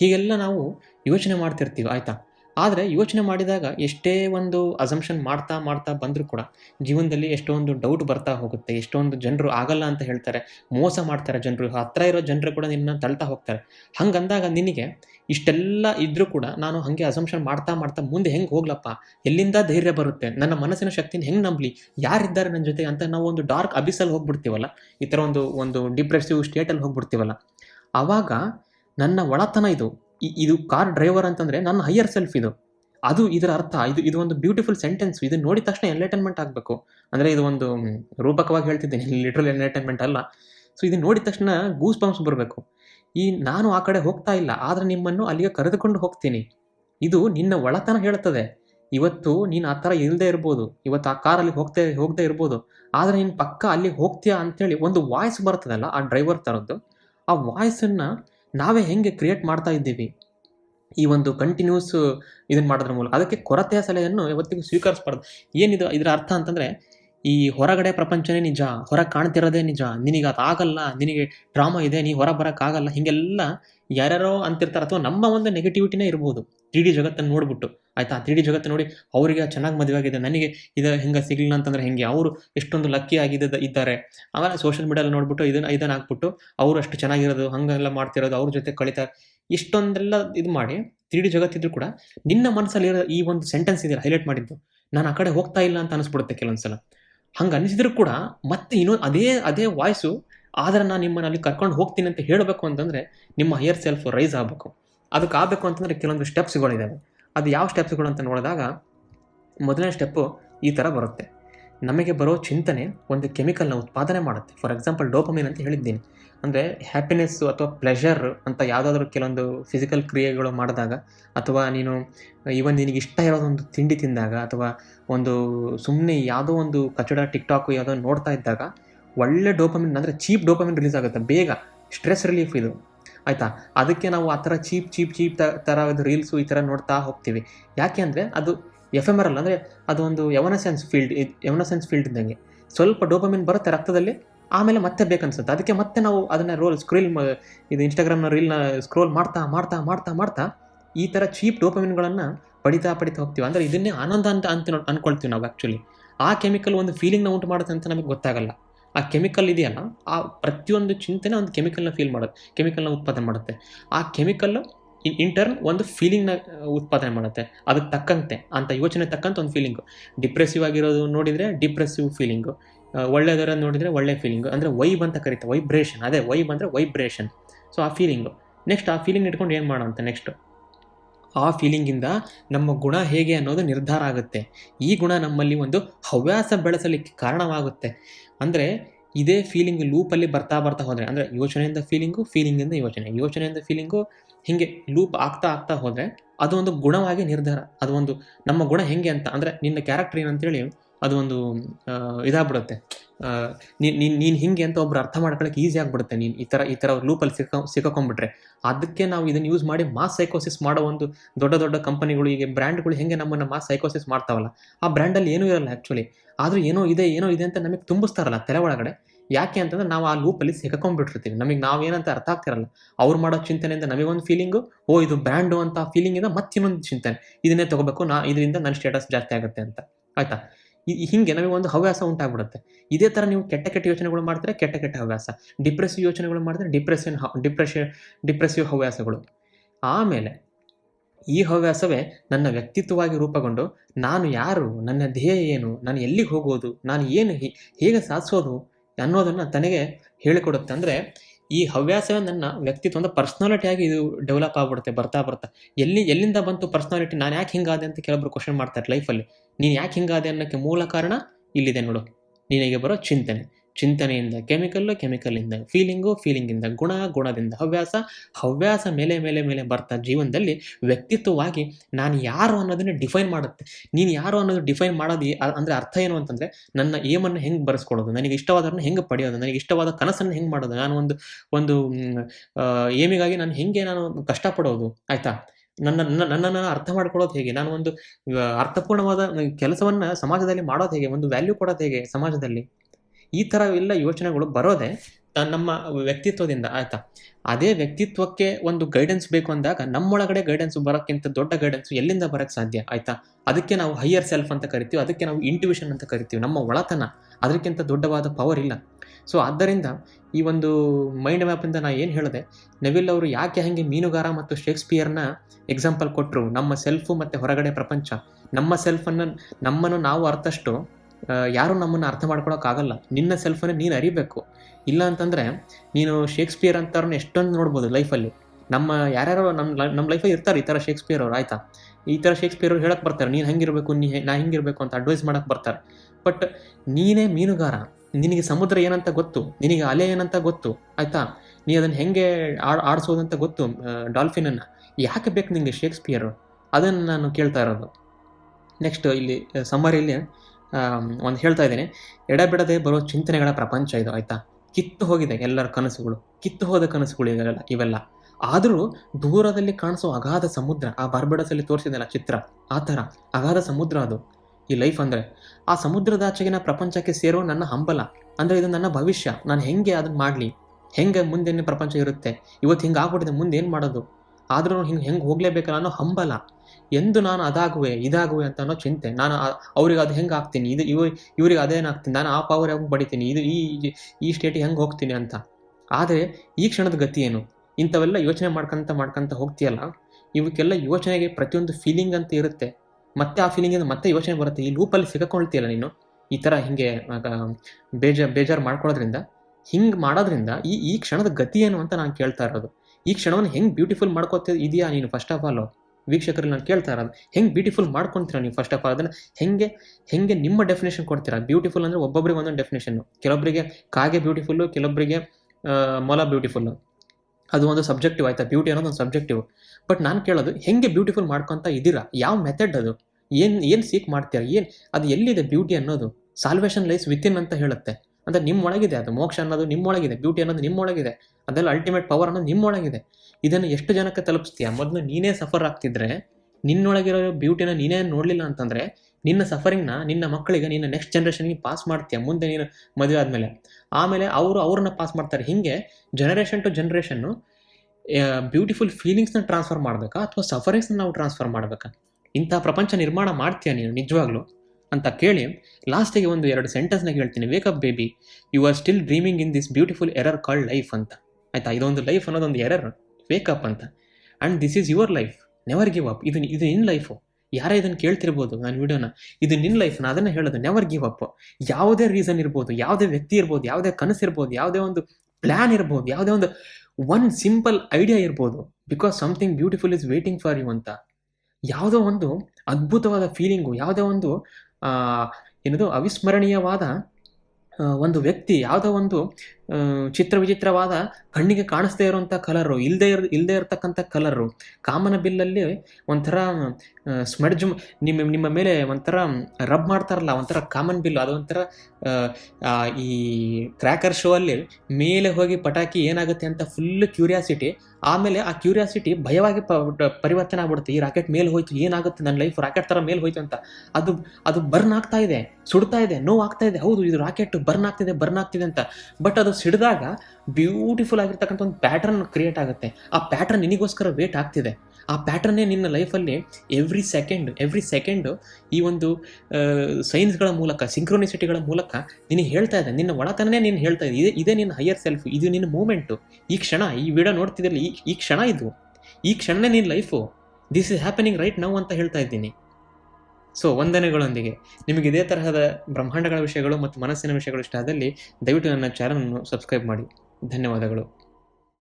ಹೀಗೆಲ್ಲ ನಾವು ಯೋಚನೆ ಮಾಡ್ತಿರ್ತೀವಿ, ಆಯಿತಾ? ಆದರೆ ಯೋಚನೆ ಮಾಡಿದಾಗ ಎಷ್ಟೇ ಒಂದು ಅಸಂಪ್ಷನ್ ಮಾಡ್ತಾ ಮಾಡ್ತಾ ಬಂದರೂ ಕೂಡ ಜೀವನದಲ್ಲಿ ಎಷ್ಟೊಂದು ಡೌಟ್ ಬರ್ತಾ ಹೋಗುತ್ತೆ, ಎಷ್ಟೊಂದು ಜನರು ಆಗಲ್ಲ ಅಂತ ಹೇಳ್ತಾರೆ, ಮೋಸ ಮಾಡ್ತಾರೆ ಜನರು, ಹತ್ರ ಇರೋ ಜನರು ಕೂಡ ನಿನ್ನ ತಳ್ತಾ ಹೋಗ್ತಾರೆ. ಹಂಗಂದಾಗ ನಿನಗೆ ಇಷ್ಟೆಲ್ಲ ಇದ್ರೂ ಕೂಡ ನಾನು ಹಾಗೆ ಅಸಂಪ್ಷನ್ ಮಾಡ್ತಾ ಮಾಡ್ತಾ ಮುಂದೆ ಹೆಂಗೆ ಹೋಗ್ಲಪ್ಪ? ಎಲ್ಲಿಂದ ಧೈರ್ಯ ಬರುತ್ತೆ? ನನ್ನ ಮನಸ್ಸಿನ ಶಕ್ತಿನ ಹೆಂಗೆ ನಂಬಲಿ? ಯಾರಿದ್ದಾರೆ ನನ್ನ ಜೊತೆ ಅಂತ ನಾವು ಒಂದು ಡಾರ್ಕ್ ಅಬಿಸಲ್ಲಿ ಹೋಗ್ಬಿಡ್ತೀವಲ್ಲ? ಈ ಥರ ಒಂದು ಒಂದು ಡಿಪ್ರೆಸಿವ್ ಸ್ಟೇಟಲ್ಲಿ ಹೋಗ್ಬಿಡ್ತೀವಲ್ಲ? ಆವಾಗ ನನ್ನ ಒಳತನ ಇದು. ಇದು ಕಾರ್ ಡ್ರೈವರ್ ಅಂತಂದರೆ ನನ್ನ ಹೈಯರ್ ಸೆಲ್ಫ್ ಇದು. ಅದು ಇದರ ಅರ್ಥ. ಇದು ಇದು ಒಂದು ಬ್ಯೂಟಿಫುಲ್ ಸೆಂಟೆನ್ಸ್ ಇದು ನೋಡಿದ ತಕ್ಷಣ ಎಂಟರ್ಟೈನ್ಮೆಂಟ್ ಆಗಬೇಕು. ಅಂದರೆ ಇದು ಒಂದು ರೂಪಕವಾಗಿ ಹೇಳ್ತಿದ್ದೀನಿ. ಲಿಟ್ರಲ್ ಎಂಟರ್ಟೈನ್ಮೆಂಟ್ ಅಲ್ಲ. ಸೊ ಇದು ನೋಡಿದ ತಕ್ಷಣ ಗೂಸ್ ಬಂಪ್ಸ್ ಬರಬೇಕು. ಈ ನಾನು ಆ ಕಡೆ ಹೋಗ್ತಾ ಇಲ್ಲ, ಆದರೆ ನಿಮ್ಮನ್ನು ಅಲ್ಲಿಗೆ ಕರೆದುಕೊಂಡು ಹೋಗ್ತೀನಿ. ಇದು ನಿನ್ನ ಒಳತನ ಹೇಳುತ್ತದೆ. ಇವತ್ತು ನೀನು ಆ ಥರ ಇಲ್ಲದೆ ಇರ್ಬೋದು. ಇವತ್ತು ಆ ಕಾರಲ್ಲಿ ಹೋಗ್ತೇ, ಹೋಗದೆ ಇರ್ಬೋದು. ಆದರೆ ನೀನು ಪಕ್ಕ ಅಲ್ಲಿ ಹೋಗ್ತೀಯಾ ಅಂತೇಳಿ ಒಂದು ವಾಯ್ಸ್ ಬರ್ತದಲ್ಲ ಆ ಡ್ರೈವರ್ ಥರದ್ದು ಆ ವಾಯ್ಸನ್ನು ನಾವೇ ಹೆಂಗೆ ಕ್ರಿಯೇಟ್ ಮಾಡ್ತಾ ಇದ್ದೀವಿ? ಈ ಒಂದು ಕಂಟಿನ್ಯೂಸ್ ಇದನ್ನು ಮಾಡೋದ್ರ ಮೂಲಕ. ಅದಕ್ಕೆ ಕೊರತೆಯ ಸಲಹೆಯನ್ನು ಇವತ್ತಿಗೂ ಸ್ವೀಕರಿಸಬಾರ್ದು. ಏನಿದು, ಇದರ ಅರ್ಥ ಅಂತಂದರೆ ಈ ಹೊರಗಡೆ ಪ್ರಪಂಚನೇ ನಿಜ ಹೊರ ಕಾಣ್ತಿರೋದೇ ನಿಜ, ನಿನಗೆ ಅದು ಆಗಲ್ಲ ನಿನಗೆ ಡ್ರಾಮಾ ಇದೆ, ನೀ ಹೊರ ಬರೋಕ್ಕಾಗಲ್ಲ ಹಿಂಗೆಲ್ಲ ಯಾರ್ಯಾರೋ ಅಂತಿರ್ತಾರೆ ಅಥವಾ ನಮ್ಮ ಒಂದು ನೆಗೆಟಿವಿಟಿನೇ ಇರ್ಬೋದು. ತ್ರೀ ಡಿ ಜಗತ್ತನ್ನು ನೋಡ್ಬಿಟ್ಟು, ಆಯ್ತಾ? ತ್ರೀ ಡಿ ಜಗತ್ತು ನೋಡಿ ಅವರಿಗೆ ಚೆನ್ನಾಗಿ ಮದುವೆ ಆಗಿದೆ, ನನಗೆ ಇದು ಹೆಂಗೆ ಸಿಗಲಿಲ್ಲ ಅಂತಂದ್ರೆ ಹೆಂಗೆ? ಅವರು ಎಷ್ಟೊಂದು ಲಕ್ಕಿ ಆಗಿದ್ದ, ಇದ್ದಾರೆ. ಆಮೇಲೆ ಸೋಷಿಯಲ್ ಮೀಡಿಯಲ್ಲಿ ನೋಡ್ಬಿಟ್ಟು ಇದನ್ನ ಇದನ್ನ ಹಾಕ್ಬಿಟ್ಟು ಅವರು ಅಷ್ಟು ಚೆನ್ನಾಗಿರೋದು, ಹಂಗೆಲ್ಲ ಮಾಡ್ತಿರೋದು, ಅವ್ರ ಜೊತೆ ಕಳೀತಾರೆ ಇಷ್ಟೊಂದೆಲ್ಲ ಇದು ಮಾಡಿ ತ್ರೀ ಡಿ ಜಗತ್ತಿದ್ರು ಕೂಡ ನಿನ್ನ ಮನಸ್ಸಲ್ಲಿರೋ ಈ ಒಂದು ಸೆಂಟೆನ್ಸ್ ಇದೆಯಲ್ಲ ಹೈಲೈಟ್ ಮಾಡಿದ್ದು, ನಾನು ಆ ಕಡೆ ಹೋಗ್ತಾ ಇಲ್ಲ ಅಂತ ಅನಿಸ್ಬಿಡುತ್ತೆ ಕೆಲವೊಂದ್ಸಲ. ಹಂಗೆ ಅನಿಸಿದ್ರು ಕೂಡ ಮತ್ತೆ ಇನ್ನೊಂದು ಅದೇ ಅದೇ ವಾಯ್ಸು ಆದರೆ ನಾನು ನಿಮ್ಮನ್ನು ಅಲ್ಲಿ ಕರ್ಕೊಂಡು ಹೋಗ್ತೀನಿ ಅಂತ ಹೇಳಬೇಕು ಅಂತಂದರೆ ನಿಮ್ಮ ಹೈಯರ್ ಸೆಲ್ಫ್ ರೈಸ್ ಆಗಬೇಕು. ಅದಕ್ಕೆ ಆಗಬೇಕು ಅಂತಂದರೆ ಕೆಲವೊಂದು ಸ್ಟೆಪ್ಸ್ಗಳಿದ್ದಾವೆ ಅದು ಯಾವ ಸ್ಟೆಪ್ಸ್ಗಳು ಅಂತ ನೋಡಿದಾಗ, ಮೊದಲನೇ ಸ್ಟೆಪ್ಪು ಈ ಥರ ಬರುತ್ತೆ. ನಮಗೆ ಬರೋ ಚಿಂತನೆ ಒಂದು ಕೆಮಿಕಲ್ನ ಉತ್ಪಾದನೆ ಮಾಡುತ್ತೆ. ಫಾರ್ ಎಕ್ಸಾಂಪಲ್ ಡೋಪಮೈನ್ ಅಂತ ಹೇಳಿದ್ದೀನಿ. ಅಂದರೆ ಹ್ಯಾಪಿನೆಸ್ಸು ಅಥವಾ ಪ್ಲೆಷರ್ ಅಂತ ಯಾವುದಾದ್ರೂ ಕೆಲವೊಂದು ಫಿಸಿಕಲ್ ಕ್ರಿಯೆಗಳು ಮಾಡಿದಾಗ ಅಥವಾ ನೀನು ಈವನ್ ನಿನಗೆ ಇಷ್ಟ ಇರೋದೊಂದು ತಿಂಡಿ ತಿಂದಾಗ ಅಥವಾ ಒಂದು ಸುಮ್ಮನೆ ಯಾವುದೋ ಒಂದು ಕಚಡ ಟಿಕ್ಟಾಕು ಯಾವುದೋ ನೋಡ್ತಾ ಇದ್ದಾಗ ಒಳ್ಳೆ ಡೋಪಮಿನ್ ಅಂದರೆ ಚೀಪ್ ಡೋಪಮಿನ್ ರಿಲೀಸ್ ಆಗುತ್ತೆ. ಬೇಗ ಸ್ಟ್ರೆಸ್ ರಿಲೀಫ್ ಇದು. ಆಯಿತಾ? ಅದಕ್ಕೆ ನಾವು ಆ ಥರ ಚೀಪ್ ಚೀಪ್ ಚೀಪ್ ಥರ ರೀಲ್ಸು ಈ ಥರ ನೋಡ್ತಾ ಹೋಗ್ತೀವಿ. ಯಾಕೆ ಅಂದರೆ ಅದು ಎಫ್ ಎಂ ಆರ್ ಅಲ್ಲ, ಅಂದರೆ ಅದು ಒಂದು ಯವನಸೆನ್ಸ್ ಫೀಲ್ಡ್ ಯವನಸೆನ್ಸ್ ಫೀಲ್ಡ್ ಇದ್ದಂಗೆ. ಸ್ವಲ್ಪ ಡೋಪಮಿನ್ ಬರುತ್ತೆ ರಕ್ತದಲ್ಲಿ, ಆಮೇಲೆ ಮತ್ತೆ ಬೇಕನ್ಸುತ್ತೆ. ಅದಕ್ಕೆ ಮತ್ತೆ ನಾವು ಅದನ್ನು ರೋಲ್ ಸ್ಕ್ರೀಲ್ ಇದು ಇನ್ಸ್ಟಾಗ್ರಾಮ್ನ ರೀಲ್ನ ಸ್ಕ್ರೋಲ್ ಮಾಡ್ತಾ ಮಾಡ್ತಾ ಮಾಡ್ತಾ ಮಾಡ್ತಾ, ಈ ಥರ ಚೀಪ್ ಡೋಪಮಿನ್ಗಳನ್ನು ಪಡಿತಾ ಪಡಿತಾ ಹೋಗ್ತೀವಿ. ಅಂದರೆ ಇದನ್ನೇ ಆನಂದ ಅಂತ ಅಂತ ಅಂದ್ಕೊಳ್ತೀವಿ ನಾವು ಆ್ಯಕ್ಚುಲಿ ಆ ಕೆಮಿಕಲ್ ಒಂದು ಫೀಲಿಂಗ್ನ ಉಂಟು ಮಾಡುತ್ತೆ ಅಂತ ನಮಗೆ ಗೊತ್ತಾಗಲ್ಲ. ಆ ಕೆಮಿಕಲ್ ಇದೆಯಲ್ಲ, ಆ ಪ್ರತಿಯೊಂದು ಚಿಂತನೆ ಒಂದು ಕೆಮಿಕಲ್ನ ಫೀಲ್ ಮಾಡುತ್ತೆ ಕೆಮಿಕಲ್ನ ಉತ್ಪಾದನೆ ಮಾಡುತ್ತೆ. ಆ ಕೆಮಿಕಲ್ ಇನ್ ಇಂಟರ್ನ್ ಒಂದು ಫೀಲಿಂಗ್ನ ಉತ್ಪಾದನೆ ಮಾಡುತ್ತೆ. ಅದಕ್ಕೆ ತಕ್ಕಂತೆ, ಅಂತ ಯೋಚನೆ ತಕ್ಕಂತ ಒಂದು ಫೀಲಿಂಗು ಡಿಪ್ರೆಸಿವ್ ಆಗಿರೋದು ನೋಡಿದರೆ ಡಿಪ್ರೆಸಿವ್ ಫೀಲಿಂಗು ಒಳ್ಳೆಯದರ ನೋಡಿದರೆ ಒಳ್ಳೆ ಫೀಲಿಂಗು ಅಂದರೆ ವೈಬ್ ಅಂತ ಕರೀತಾರೆ ವೈಬ್ರೇಷನ್ ಅದೇ ವೈಬ್ ಅಂದರೆ ವೈಬ್ರೇಷನ್ ಸೊ ಆ ಫೀಲಿಂಗು ನೆಕ್ಸ್ಟ್ ಆ ಫೀಲಿಂಗ್ ಇಟ್ಕೊಂಡು ಏನು ಮಾಡೋಂತ ನೆಕ್ಸ್ಟ್ ಆ ಫೀಲಿಂಗಿಂದ ನಮ್ಮ ಗುಣ ಹೇಗೆ ಅನ್ನೋದು ನಿರ್ಧಾರ ಆಗುತ್ತೆ. ಈ ಗುಣ ನಮ್ಮಲ್ಲಿ ಒಂದು ಹವ್ಯಾಸ ಬೆಳೆಸಲಿಕ್ಕೆ ಕಾರಣವಾಗುತ್ತೆ. ಅಂದರೆ ಇದೇ ಫೀಲಿಂಗ್ ಲೂಪಲ್ಲಿ ಬರ್ತಾ ಬರ್ತಾ ಹೋದರೆ, ಅಂದರೆ ಯೋಚನೆಯಿಂದ ಫೀಲಿಂಗು ಫೀಲಿಂಗಿಂದ ಯೋಚನೆ. ಯೋಚನೆಯಿಂದ ಫೀಲಿಂಗು ಹೀಗೆ ಲೂಪ್ ಆಗ್ತಾ ಆಗ್ತಾ ಹೋದರೆ ಅದು ಒಂದು ಗುಣವಾಗಿ ನಿರ್ಧಾರ. ಅದು ಒಂದು ನಮ್ಮ ಗುಣ ಹೆಂಗೆ ಅಂತ, ಅಂದರೆ ನಿನ್ನ ಕ್ಯಾರೆಕ್ಟರ್ ಏನಂತೇಳಿ ಅದು ಒಂದು ಇದಾಗ್ಬಿಡುತ್ತೆ. ನೀನು ನೀನು ಹಿಂಗೆ ಅಂತ ಒಬ್ರು ಅರ್ಥ ಮಾಡ್ಕೊಳಕ್ಕೆ ಈಸಿ ಆಗಿಬಿಡುತ್ತೆ. ನೀನು ಈ ಥರ ಈ ಥರ ಲೂಪಲ್ಲಿ ಸಿಕ್ಕ ಸಿಕ್ಕೊಂಬಿಟ್ರೆ ಅದಕ್ಕೆ ನಾವು ಇದನ್ನು ಯೂಸ್ ಮಾಡಿ ಮಾಸ್ ಸೈಕೋಸಿಸ್ ಮಾಡೋ ಒಂದು ದೊಡ್ಡ ದೊಡ್ಡ ಕಂಪನಿಗಳು ಈಗ ಬ್ರ್ಯಾಂಡ್ಗಳು ಹೆಂಗೆ ನಮ್ಮನ್ನು ಮಾಸ್ ಸೈಕೋಸಿಸ್ ಮಾಡ್ತಾವಲ್ಲ, ಆ ಬ್ರ್ಯಾಂಡಲ್ಲಿ ಏನೂ ಇರಲ್ಲ ಆ್ಯಕ್ಚುಲಿ ಆದರೂ ಏನೋ ಇದೆ ಏನೋ ಇದೆ ಅಂತ ನಮಗೆ ತುಂಬಿಸ್ತಾರಲ್ಲ ತಲೆ ಒಳಗಡೆ ಯಾಕೆ ಅಂತಂದ್ರೆ ನಾವು ಆ ಲೂಪಲ್ಲಿ ಸಿಕ್ಕಾಕೊಂಡ್ಬಿಟ್ಟಿರ್ತೀವಿ. ನಮಗೆ ನಾವೇನಂತ ಅರ್ಥ ಆಗ್ತಿರಲ್ಲ. ಅವ್ರು ಮಾಡೋ ಚಿಂತನೆಯಿಂದ ನಮಗೊಂದು ಫೀಲಿಂಗು ಓ, ಇದು ಬ್ರ್ಯಾಂಡು ಅಂತ ಫೀಲಿಂಗಿಂದ ಮತ್ತಿನ್ನೊಂದು ಚಿಂತನೆ. ಇದನ್ನೇ ತಗೋಬೇಕು, ನಾ, ಇದರಿಂದ ನನ್ನ ಸ್ಟೇಟಸ್ ಜಾಸ್ತಿ ಆಗುತ್ತೆ ಅಂತ. ಆಯ್ತಾ? ಹೀಗೆ ನಮಗೆ ಒಂದು ಹವ್ಯಾಸ ಉಂಟಾಗ್ಬಿಡುತ್ತೆ. ಇದೇ ಥರ ನೀವು ಕೆಟ್ಟ ಕೆಟ್ಟ ಯೋಚನೆಗಳು ಮಾಡಿದ್ರೆ ಕೆಟ್ಟ ಕೆಟ್ಟ ಹವ್ಯಾಸ? ಡಿಪ್ರೆಸಿವ್ ಯೋಚನೆಗಳು ಮಾಡಿದ್ರೆ ಡಿಪ್ರೆಷನ್ ಡಿಪ್ರೆಷನ್ ಡಿಪ್ರೆಸಿವ್ ಹವ್ಯಾಸಗಳು? ಆಮೇಲೆ ಈ ಹವ್ಯಾಸವೇ ನನ್ನ ವ್ಯಕ್ತಿತ್ವವಾಗಿ ರೂಪುಗೊಂಡು ನಾನು ಯಾರು, ನನ್ನ ಧ್ಯೇಯ ಏನು, ನಾನು ಎಲ್ಲಿಗೆ ಹೋಗೋದು, ನಾನು ಏನು ಹೇಗೆ ಸಾಧಿಸೋದು ಅನ್ನೋದನ್ನು ತನಗೆ ಹೇಳಿಕೊಡುತ್ತೆ. ಅಂದರೆ ಈ ಹವ್ಯಾಸವೇ ನನ್ನ ವ್ಯಕ್ತಿತ್ವ, ಅಂದರೆ ಪರ್ಸ್ನಾಲಿಟಿಯಾಗಿ ಇದು ಡೆವಲಪ್ ಆಗ್ಬಿಡುತ್ತೆ, ಬರ್ತಾ ಬರ್ತಾ. ಎಲ್ಲಿ, ಎಲ್ಲಿಂದ ಬಂತು ಪರ್ಸ್ನಾಲಿಟಿ ನಾನು ಯಾಕೆ ಹಿಂಗಾದೆ ಅಂತ ಕೆಲವೊಬ್ರು ಕ್ವಶನ್ ಮಾಡ್ತಾರೆ ಲೈಫಲ್ಲಿ ನೀನು ಯಾಕೆ ಹಿಂಗಾದೆ ಅನ್ನೋಕ್ಕೆ ಮೂಲ ಕಾರಣ ಇಲ್ಲಿದೆ ನೋಡು. ನಿನಗೆ ಬರೋ ಚಿಂತನೆ. ಚಿಂತನೆಯಿಂದ ಕೆಮಿಕಲ್ಲು ಕೆಮಿಕಲಿಂದ ಫೀಲಿಂಗು ಫೀಲಿಂಗಿಂದ ಗುಣ ಗುಣದಿಂದ, ಹವ್ಯಾಸ ಹವ್ಯಾಸ ಮೇಲೆ ಮೇಲೆ ಮೇಲೆ ಬರ್ತಾ ಜೀವನದಲ್ಲಿ ವ್ಯಕ್ತಿತ್ವವಾಗಿ ನಾನು ಯಾರು ಅನ್ನೋದನ್ನ ಡಿಫೈನ್ ಮಾಡುತ್ತೆ. ನೀನು ಯಾರು ಅನ್ನೋದು ಡಿಫೈನ್ ಮಾಡೋದು ಅಂದರೆ ಅರ್ಥ ಏನು ಅಂತಂದರೆ ನನ್ನ ಏಮನ್ನು ಹೆಂಗೆ ಬರೆಸ್ಕೊಳ್ಳೋದು, ನನಗೆ ಇಷ್ಟವಾದವ್ರನ್ನ ಹೆಂಗೆ ಪಡೆಯೋದು, ನನಗೆ ಇಷ್ಟವಾದ ಕನಸನ್ನು ಹೆಂಗೆ ಮಾಡೋದು, ನಾನು ಒಂದು ಒಂದು ಏಮಿಗಾಗಿ ನಾನು ಹೆಂಗೆ ನಾನು ಕಷ್ಟಪಡೋದು, ಆಯಿತಾ? ನನ್ನ ನನ್ನನ್ನು ಅರ್ಥ ಮಾಡ್ಕೊಳ್ಳೋದು ಹೇಗೆ? ನಾನು ಒಂದು ಅರ್ಥಪೂರ್ಣವಾದ ಕೆಲಸವನ್ನು ಸಮಾಜದಲ್ಲಿ ಮಾಡೋದು ಹೇಗೆ? ಒಂದು ವ್ಯಾಲ್ಯೂ ಕೊಡೋದು ಹೇಗೆ ಸಮಾಜದಲ್ಲಿ? ಈ ಥರ ಎಲ್ಲ ಯೋಚನೆಗಳು ಬರೋದೆ ನಮ್ಮ ವ್ಯಕ್ತಿತ್ವದಿಂದ, ಆಯ್ತಾ? ಅದೇ ವ್ಯಕ್ತಿತ್ವಕ್ಕೆ ಒಂದು ಗೈಡೆನ್ಸ್ ಬೇಕು ಅಂದಾಗ ನಮ್ಮೊಳಗಡೆ ಗೈಡೆನ್ಸ್ ಬರೋಕ್ಕಿಂತ ದೊಡ್ಡ ಗೈಡೆನ್ಸ್ ಎಲ್ಲಿಂದ ಬರಕ್ಕೆ ಸಾಧ್ಯ, ಆಯ್ತಾ? ಅದಕ್ಕೆ ನಾವು ಹೈಯರ್ ಸೆಲ್ಫ್ ಅಂತ ಕರಿತೀವಿ, ಅದಕ್ಕೆ ನಾವು ಇಂಟ್ಯೂಷನ್ ಅಂತ ಕರಿತೀವಿ, ನಮ್ಮ ಒಳತನ. ಅದಕ್ಕಿಂತ ದೊಡ್ಡವಾದ ಪವರ್ ಇಲ್ಲ. ಸೊ ಆದ್ದರಿಂದ ಈ ಒಂದು ಮೈಂಡ್ ಮ್ಯಾಪಿಂದ ನಾ ಏನು ಹೇಳಿದೆ, ನವಿಲ್ ಅವರು ಯಾಕೆ ಹಾಗೆ ಮೀನುಗಾರ ಮತ್ತು ಶೇಕ್ಸ್ಪಿಯರ್ನ ಎಕ್ಸಾಂಪಲ್ ಕೊಟ್ಟರು ನಮ್ಮ ಸೆಲ್ಫು ಮತ್ತು ಹೊರಗಡೆ ಪ್ರಪಂಚ. ನಮ್ಮ ಸೆಲ್ಫನ್ನು ನಮ್ಮನ್ನು ನಾವು ಅರ್ಥಷ್ಟು ಯಾರೂ ನಮ್ಮನ್ನು ಅರ್ಥ ಮಾಡ್ಕೊಳಕ್ಕಾಗಲ್ಲ ನಿನ್ನ ಸೆಲ್ಫನ್ನು ನೀನು ಅರಿಬೇಕು. ಇಲ್ಲ ಅಂತಂದರೆ, ನೀನು ಶೇಕ್ಸ್ಪಿಯರ್ ಅಂತವ್ರನ್ನ ಎಷ್ಟೊಂದು ನೋಡ್ಬೋದು ಲೈಫಲ್ಲಿ ನಮ್ಮ ಯಾರ್ಯಾರೋ ನಮ್ಮ ನಮ್ಮ ಲೈಫಲ್ಲಿ ಇರ್ತಾರೆ ಈ ಥರ ಶೇಕ್ಸ್ಪಿಯರ್ ಅವ್ರು, ಆಯ್ತಾ? ಈ ಥರ ಶೇಕ್ಸ್ಪಿಯರ್ ಅವ್ರು ಹೇಳಕ್ಕೆ ಬರ್ತಾರೆ, ನೀನು ಹೆಂಗಿರಬೇಕು, ನೀ ನಾ ಹಿಂಗಿರಬೇಕು ಅಂತ ಅಡ್ವೈಸ್ ಮಾಡಕ್ಕೆ ಬರ್ತಾರೆ. ಬಟ್ ನೀನೇ ಮೀನುಗಾರ. ನಿನಗೆ ಸಮುದ್ರ ಏನಂತ ಗೊತ್ತು, ನಿನಗೆ ಅಲೆ ಏನಂತ ಗೊತ್ತು, ಆಯ್ತಾ? ನೀ ಅದನ್ನು ಹೆಂಗೆ ಆಡ್, ಆಡಿಸೋದಂತ ಗೊತ್ತು ಡಾಲ್ಫಿನನ್ನು ಯಾಕೆ ಬೇಕು ನಿಮಗೆ ಶೇಕ್ಸ್ಪಿಯರು ಅದನ್ನು ನಾನು ಕೇಳ್ತಾ ಇರೋದು. ನೆಕ್ಸ್ಟ್ ಇಲ್ಲಿ ಸಮ್ಮರಿಯಲ್ಲಿ ಒಂದು ಹೇಳ್ತಾ ಇದ್ದೀನಿ. ಎಡಬಿಡದೆ ಬರೋ ಚಿಂತನೆಗಳ ಪ್ರಪಂಚ ಇದು, ಆಯಿತಾ? ಕಿತ್ತು ಹೋಗಿದೆ ಎಲ್ಲರ ಕನಸುಗಳು. ಕಿತ್ತು ಹೋದ ಕನಸುಗಳು ಇವೆಲ್ಲ ಇವೆಲ್ಲ. ಆದರೂ ದೂರದಲ್ಲಿ ಕಾಣಿಸೋ ಅಗಾಧ ಸಮುದ್ರ, ಆ ಬಾರ್ಬಡಸಲ್ಲಿ ತೋರಿಸಿದೆಲ್ಲ ಚಿತ್ರ, ಆ ಥರ ಅಗಾಧ ಸಮುದ್ರ ಅದು. ಈ ಲೈಫ್ ಅಂದರೆ, ಆ ಸಮುದ್ರದಾಚೆಗಿನ ಪ್ರಪಂಚಕ್ಕೆ ಸೇರೋ ನನ್ನ ಹಂಬಲ, ಅಂದರೆ ಇದು ನನ್ನ ಭವಿಷ್ಯ. ನಾನು ಹೆಂಗೆ ಅದನ್ನು ಮಾಡಲಿ? ಹೆಂಗೆ ಮುಂದೆ ಪ್ರಪಂಚ ಇರುತ್ತೆ? ಇವತ್ತು ಹಿಂಗೆ ಆಗ್ಬಿಟ್ಟಿದೆ ಮುಂದೆ ಏನು ಮಾಡೋದು? ಆದರೂ ಹಿಂಗೆ ಹೆಂಗೆ ಹೋಗಲೇಬೇಕಲ್ಲ ಅನ್ನೋ ಹಂಬಲ. ಎಂದು ನಾನು ಅದಾಗುವೆ, ಇದಾಗುವೆ ಅಂತ ಅನ್ನೋ ಚಿಂತೆ. ನಾನು ಅವ್ರಿಗೆ ಅದು ಹೆಂಗೆ ಆಗ್ತೀನಿ ಇದು ಇವ, ಇವ್ರಿಗೆ ಅದೇನಾಗ್ತೀನಿ ನಾನು ಆ ಪವರ್ ಹೆಂಗೆ ಪಡಿತೀನಿ? ಇದು ಈ ಈ ಸ್ಟೇಟಿಗೆ ಹೆಂಗೆ ಹೋಗ್ತೀನಿ ಅಂತ. ಆದರೆ ಈ ಕ್ಷಣದ ಗತಿ ಏನು? ಇಂಥವೆಲ್ಲ ಯೋಚನೆ ಮಾಡ್ಕೊಂತ ಮಾಡ್ಕೊಂತ ಹೋಗ್ತೀಯಲ್ಲ, ಇವಕ್ಕೆಲ್ಲ ಯೋಚನೆಗೆ ಪ್ರತಿಯೊಂದು ಫೀಲಿಂಗ್ ಅಂತ ಇರುತ್ತೆ. ಮತ್ತೆ ಆ ಫೀಲಿಂಗಿಂದ ಮತ್ತೆ ಯೋಚನೆ ಬರುತ್ತೆ. ಈ ಲೂಪಲ್ಲಿ ಸಿಗಾಕೊಳ್ತೀಯಲ್ಲ ನೀನು? ಈ ಥರ ಹಿಂಗೆ ಬೇಜಾರು ಬೇಜ, ಬೇಜಾರು ಮಾಡ್ಕೊಳ್ಳೋದ್ರಿಂದ, ಹಿಂಗೆ ಮಾಡೋದ್ರಿಂದ ಈ ಈ ಕ್ಷಣದ ಗತಿ ಏನು ಅಂತ ನಾನು ಕೇಳ್ತಾ ಇರೋದು. ಈ ಕ್ಷಣವನ್ನು ಹೆಂಗೆ ಬ್ಯೂಟಿಫುಲ್ ಮಾಡ್ಕೋತ ಇದೆಯಾ ನೀನು ಫಸ್ಟ್ ಆಫ್ ಆಲ್ ವೀಕ್ಷಕರಲ್ಲಿ ನಾನು ಕೇಳ್ತಾ ಇರೋದು, ಹೆಂಗೆ ಬ್ಯೂಟಿಫುಲ್ ಮಾಡ್ಕೊತೀರಾ ನೀವು ಫಸ್ಟ್ ಆಫ್ ಆಲ್ ಅದನ್ನು ಹೆಂಗೆ ಹೆಂಗೆ ನಿಮ್ಮ ಡೆಫಿನೇಷನ್ ಕೊಡ್ತೀರಾ? ಬ್ಯೂಟಿಫುಲ್ ಅಂದರೆ ಒಬ್ಬೊಬ್ಬರಿಗೆ ಒಂದೊಂದು ಡೆಫಿನೇಷನ್ನು ಕೆಲವೊಬ್ಬರಿಗೆ ಕಾಗೆ ಬ್ಯೂಟಿಫುಲ್ಲು ಕೆಲವೊಬ್ಬರಿಗೆ ಮೊಲ ಬ್ಯೂಟಿಫುಲ್ಲು ಅದು ಒಂದು ಸಬ್ಜೆಕ್ಟಿವ್ ಆಯ್ತಾ? ಬ್ಯೂಟಿ ಅನ್ನೋದು ಒಂದು ಸಬ್ಜೆಕ್ಟಿವ್ ಬಟ್ ನಾನು ಕೇಳೋದು, ಹೆಂಗೆ ಬ್ಯೂಟಿಫುಲ್ ಮಾಡ್ಕೊತ ಇದ್ದೀರಾ ಯಾವ ಮೆಥಡ್ ಅದು? ಏನು ಏನು ಸೀಕ್ ಮಾಡ್ತೀರಾ? ಏನು, ಅದು ಎಲ್ಲಿದೆ ಬ್ಯೂಟಿ ಅನ್ನೋದು? ಸಾಲ್ವೇಷನ್ ಲೈಸ್ ವಿತಿನ್ ಅಂತ ಹೇಳುತ್ತೆ. ಅಂದರೆ ನಿಮ್ಮೊಳಗಿದೆ, ಅದು ಮೋಕ್ಷ ಅನ್ನೋದು ನಿಮ್ಮೊಳಗಿದೆ ಬ್ಯೂಟಿ ಅನ್ನೋದು ನಿಮ್ಮೊಳಗಿದೆ, ಅದೆಲ್ಲ ಅಲ್ಟಿಮೇಟ್ ಪವರ್ ಅನ್ನೋದು ನಿಮ್ಮೊಳಗಿದೆ. ಇದನ್ನು ಎಷ್ಟು ಜನಕ್ಕೆ ತಲುಪಿಸ್ತೀಯ? ಮೊದಲು ನೀನೇ ಸಫರ್ ಆಗ್ತಿದ್ರೆ, ನಿನ್ನೊಳಗಿರೋ ಬ್ಯೂಟಿನ ನೀನೇ ನೋಡಲಿಲ್ಲ ಅಂತಂದರೆ, ನಿನ್ನ ಸಫರಿಂಗ್ನ ನಿನ್ನ ಮಕ್ಕಳಿಗೆ, ನಿನ್ನ ನೆಕ್ಸ್ಟ್ ಜನ್ರೇಷನ್ಗೆ ಪಾಸ್ ಮಾಡ್ತೀಯ? ಮುಂದೆ ನೀನು ಮದುವೆ ಆದಮೇಲೆ. ಆಮೇಲೆ ಅವರು ಅವ್ರನ್ನ ಪಾಸ್ ಮಾಡ್ತಾರೆ. ಹಿಂಗೆ ಜನರೇಷನ್ ಟು ಜನ್ರೇಷನ್ನು ಬ್ಯೂಟಿಫುಲ್ ಫೀಲಿಂಗ್ಸ್ನ ಟ್ರಾನ್ಸ್ಫರ್ ಮಾಡಬೇಕಾ? ಅಥವಾ ಸಫರಿಂಗ್ಸ್ನ ನಾವು ಟ್ರಾನ್ಸ್ಫರ್ ಮಾಡಬೇಕಾ? ಇಂಥ ಪ್ರಪಂಚ ನಿರ್ಮಾಣ ಮಾಡ್ತೀಯ ನೀನು ನಿಜವಾಗ್ಲೂ? ಅಂತ ಕೇಳಿ ಲಾಸ್ಟಿಗೆ ಒಂದು ಎರಡು ಸೆಂಟೆನ್ಸ್ನಾಗ ಹೇಳ್ತೀನಿ. Wake up baby you are still dreaming in this beautiful error called life ಅಂತ. ಆಯ್ತಾ? ಇದೊಂದು ಲೈಫ್ ಅನ್ನೋದೊಂದು ಎರರ್ ವೇಕಪ್ ಅಂತ. And this is your life never give up ಇದು ಇದು ನಿನ್ನ ಲೈಫು ಯಾರೇ ಇದನ್ನು ಕೇಳ್ತಿರ್ಬೋದು ನಾನು ವಿಡಿಯೋನ ಇದು ನಿನ್ನ ಲೈಫ್ ನಾನು ಅದನ್ನು ಹೇಳೋದು. ನೆವರ್ ಗಿವ್ ಅಪ್ ಯಾವುದೇ ರೀಸನ್ ಇರ್ಬೋದು, ಯಾವುದೇ ವ್ಯಕ್ತಿ ಇರ್ಬೋದು, ಯಾವುದೇ ಕನಸು ಇರ್ಬೋದು, ಯಾವುದೇ ಒಂದು ಪ್ಲ್ಯಾನ್ ಇರ್ಬೋದು, ಯಾವುದೇ ಒಂದು ಒನ್ ಸಿಂಪಲ್ ಐಡಿಯಾ ಇರ್ಬೋದು. Because something beautiful is waiting for you ಅಂತ. ಯಾವುದೋ ಒಂದು ಅದ್ಭುತವಾದ ಫೀಲಿಂಗು ಯಾವುದೋ ಒಂದು ಏನದು ಅವಿಸ್ಮರಣೀಯವಾದ ಒಂದು ವ್ಯಕ್ತಿ ಯಾವುದೋ ಒಂದು ಚಿತ್ರ ವಿಚಿತ್ರವಾದ ಕಣ್ಣಿಗೆ ಕಾಣಿಸ್ದೇ ಇರುವಂಥ ಕಲರು ಇಲ್ಲದೆ ಇರ್ ಇಲ್ಲದೆ ಇರತಕ್ಕಂಥ ಕಲರು ಕಾಮನ ಬಿಲ್ಲಲ್ಲಿ ಒಂಥರ ಸ್ಮಡ್ಜ್ ನಿಮ್ಮ ನಿಮ್ಮ ಮೇಲೆ ಒಂಥರ ರಬ್ ಮಾಡ್ತಾರಲ್ಲ ಒಂಥರ ಕಾಮನ್ ಬಿಲ್ ಅದು ಒಂಥರ ಆ, ಆ, ಈ ಕ್ರ್ಯಾಕರ್ ಶೋ ಅಲ್ಲಿ ಮೇಲೆ ಹೋಗಿ ಪಟಾಕಿ ಏನಾಗುತ್ತೆ ಅಂತ ಫುಲ್ ಕ್ಯೂರಿಯಾಸಿಟಿ ಆಮೇಲೆ ಆ ಕ್ಯೂರಿಯಾಸಿಟಿ ಭಯವಾಗಿ ಪರಿವರ್ತನೆ ಆಗ್ಬಿಡುತ್ತೆ. ಈ ರಾಕೆಟ್ ಮೇಲೆ ಹೋಯ್ತು ಏನಾಗುತ್ತೆ ನನ್ನ ಲೈಫ್ ರಾಕೆಟ್ ಥರ ಮೇಲೆ ಹೋಯ್ತು ಅಂತ. ಅದು ಅದು ಬರ್ನ್ ಆಗ್ತಾ ಇದೆ ಸುಡ್ತಾ ಇದೆ ನೋವು ಆಗ್ತಾ ಇದೆ ಹೌದು ಇದು ರಾಕೆಟ್ ಬರ್ನ್ ಆಗ್ತಿದೆ ಬರ್ನ್ ಆಗ್ತಿದೆ ಅಂತ. ಬಟ್ ಅದು ಸಿಡಿದಾಗ ಬ್ಯೂಟಿಫುಲ್ ಆಗಿರ್ತಕ್ಕಂಥ ಒಂದು ಪ್ಯಾಟರ್ನ್ ಕ್ರಿಯೇಟ್ ಆಗುತ್ತೆ. ಆ ಪ್ಯಾಟರ್ನ್ ನಿನಗೋಸ್ಕರ ವೇಟ್ ಆಗ್ತಿದೆ. ಆ ಪ್ಯಾಟರ್ನೇ ನಿನ್ನ ಲೈಫಲ್ಲಿ ಎವ್ರಿ ಸೆಕೆಂಡ್ ಎವ್ರಿ ಸೆಕೆಂಡು ಈ ಒಂದು ಸೈನ್ಸ್ಗಳ ಮೂಲಕ ಸಿಂಕ್ರೋನಿಸಿಟಿಗಳ ಮೂಲಕ ನಿನಗೆ ಹೇಳ್ತಾ ಇದೆ. ನಿನ್ನ ಒಳತನೇ ನೀನು ಹೇಳ್ತಾ ಇದೆ. ಇದೇ ಇದೇ ನಿನ್ನ ಹೈಯರ್ ಸೆಲ್ಫ್ ಇದು ನಿನ್ನ ಮೂಮೆಂಟು ಈ ಕ್ಷಣ, ಈ ವಿಡಿಯೋ ನೋಡ್ತಿದ್ದಲ್ಲಿ ಈ ಈ ಕ್ಷಣ ಇದು. ಈ ಕ್ಷಣನೇ ನಿನ್ನ life this is happening right now ಅಂತ ಹೇಳ್ತಾ ಇದ್ದೀನಿ. ಸೊ ವಂದನೆಗಳೊಂದಿಗೆ. ನಿಮಗೆ ಇದೇ ತರಹದ ಬ್ರಹ್ಮಾಂಡಗಳ ವಿಷಯಗಳು ಮತ್ತು ಮನಸ್ಸಿನ ವಿಷಯಗಳು ಇಷ್ಟ ಆದಲ್ಲಿ ದಯವಿಟ್ಟು ನನ್ನ ಚಾನಲನ್ನು ಸಬ್ಸ್ಕ್ರೈಬ್ ಮಾಡಿ. ಧನ್ಯವಾದಗಳು.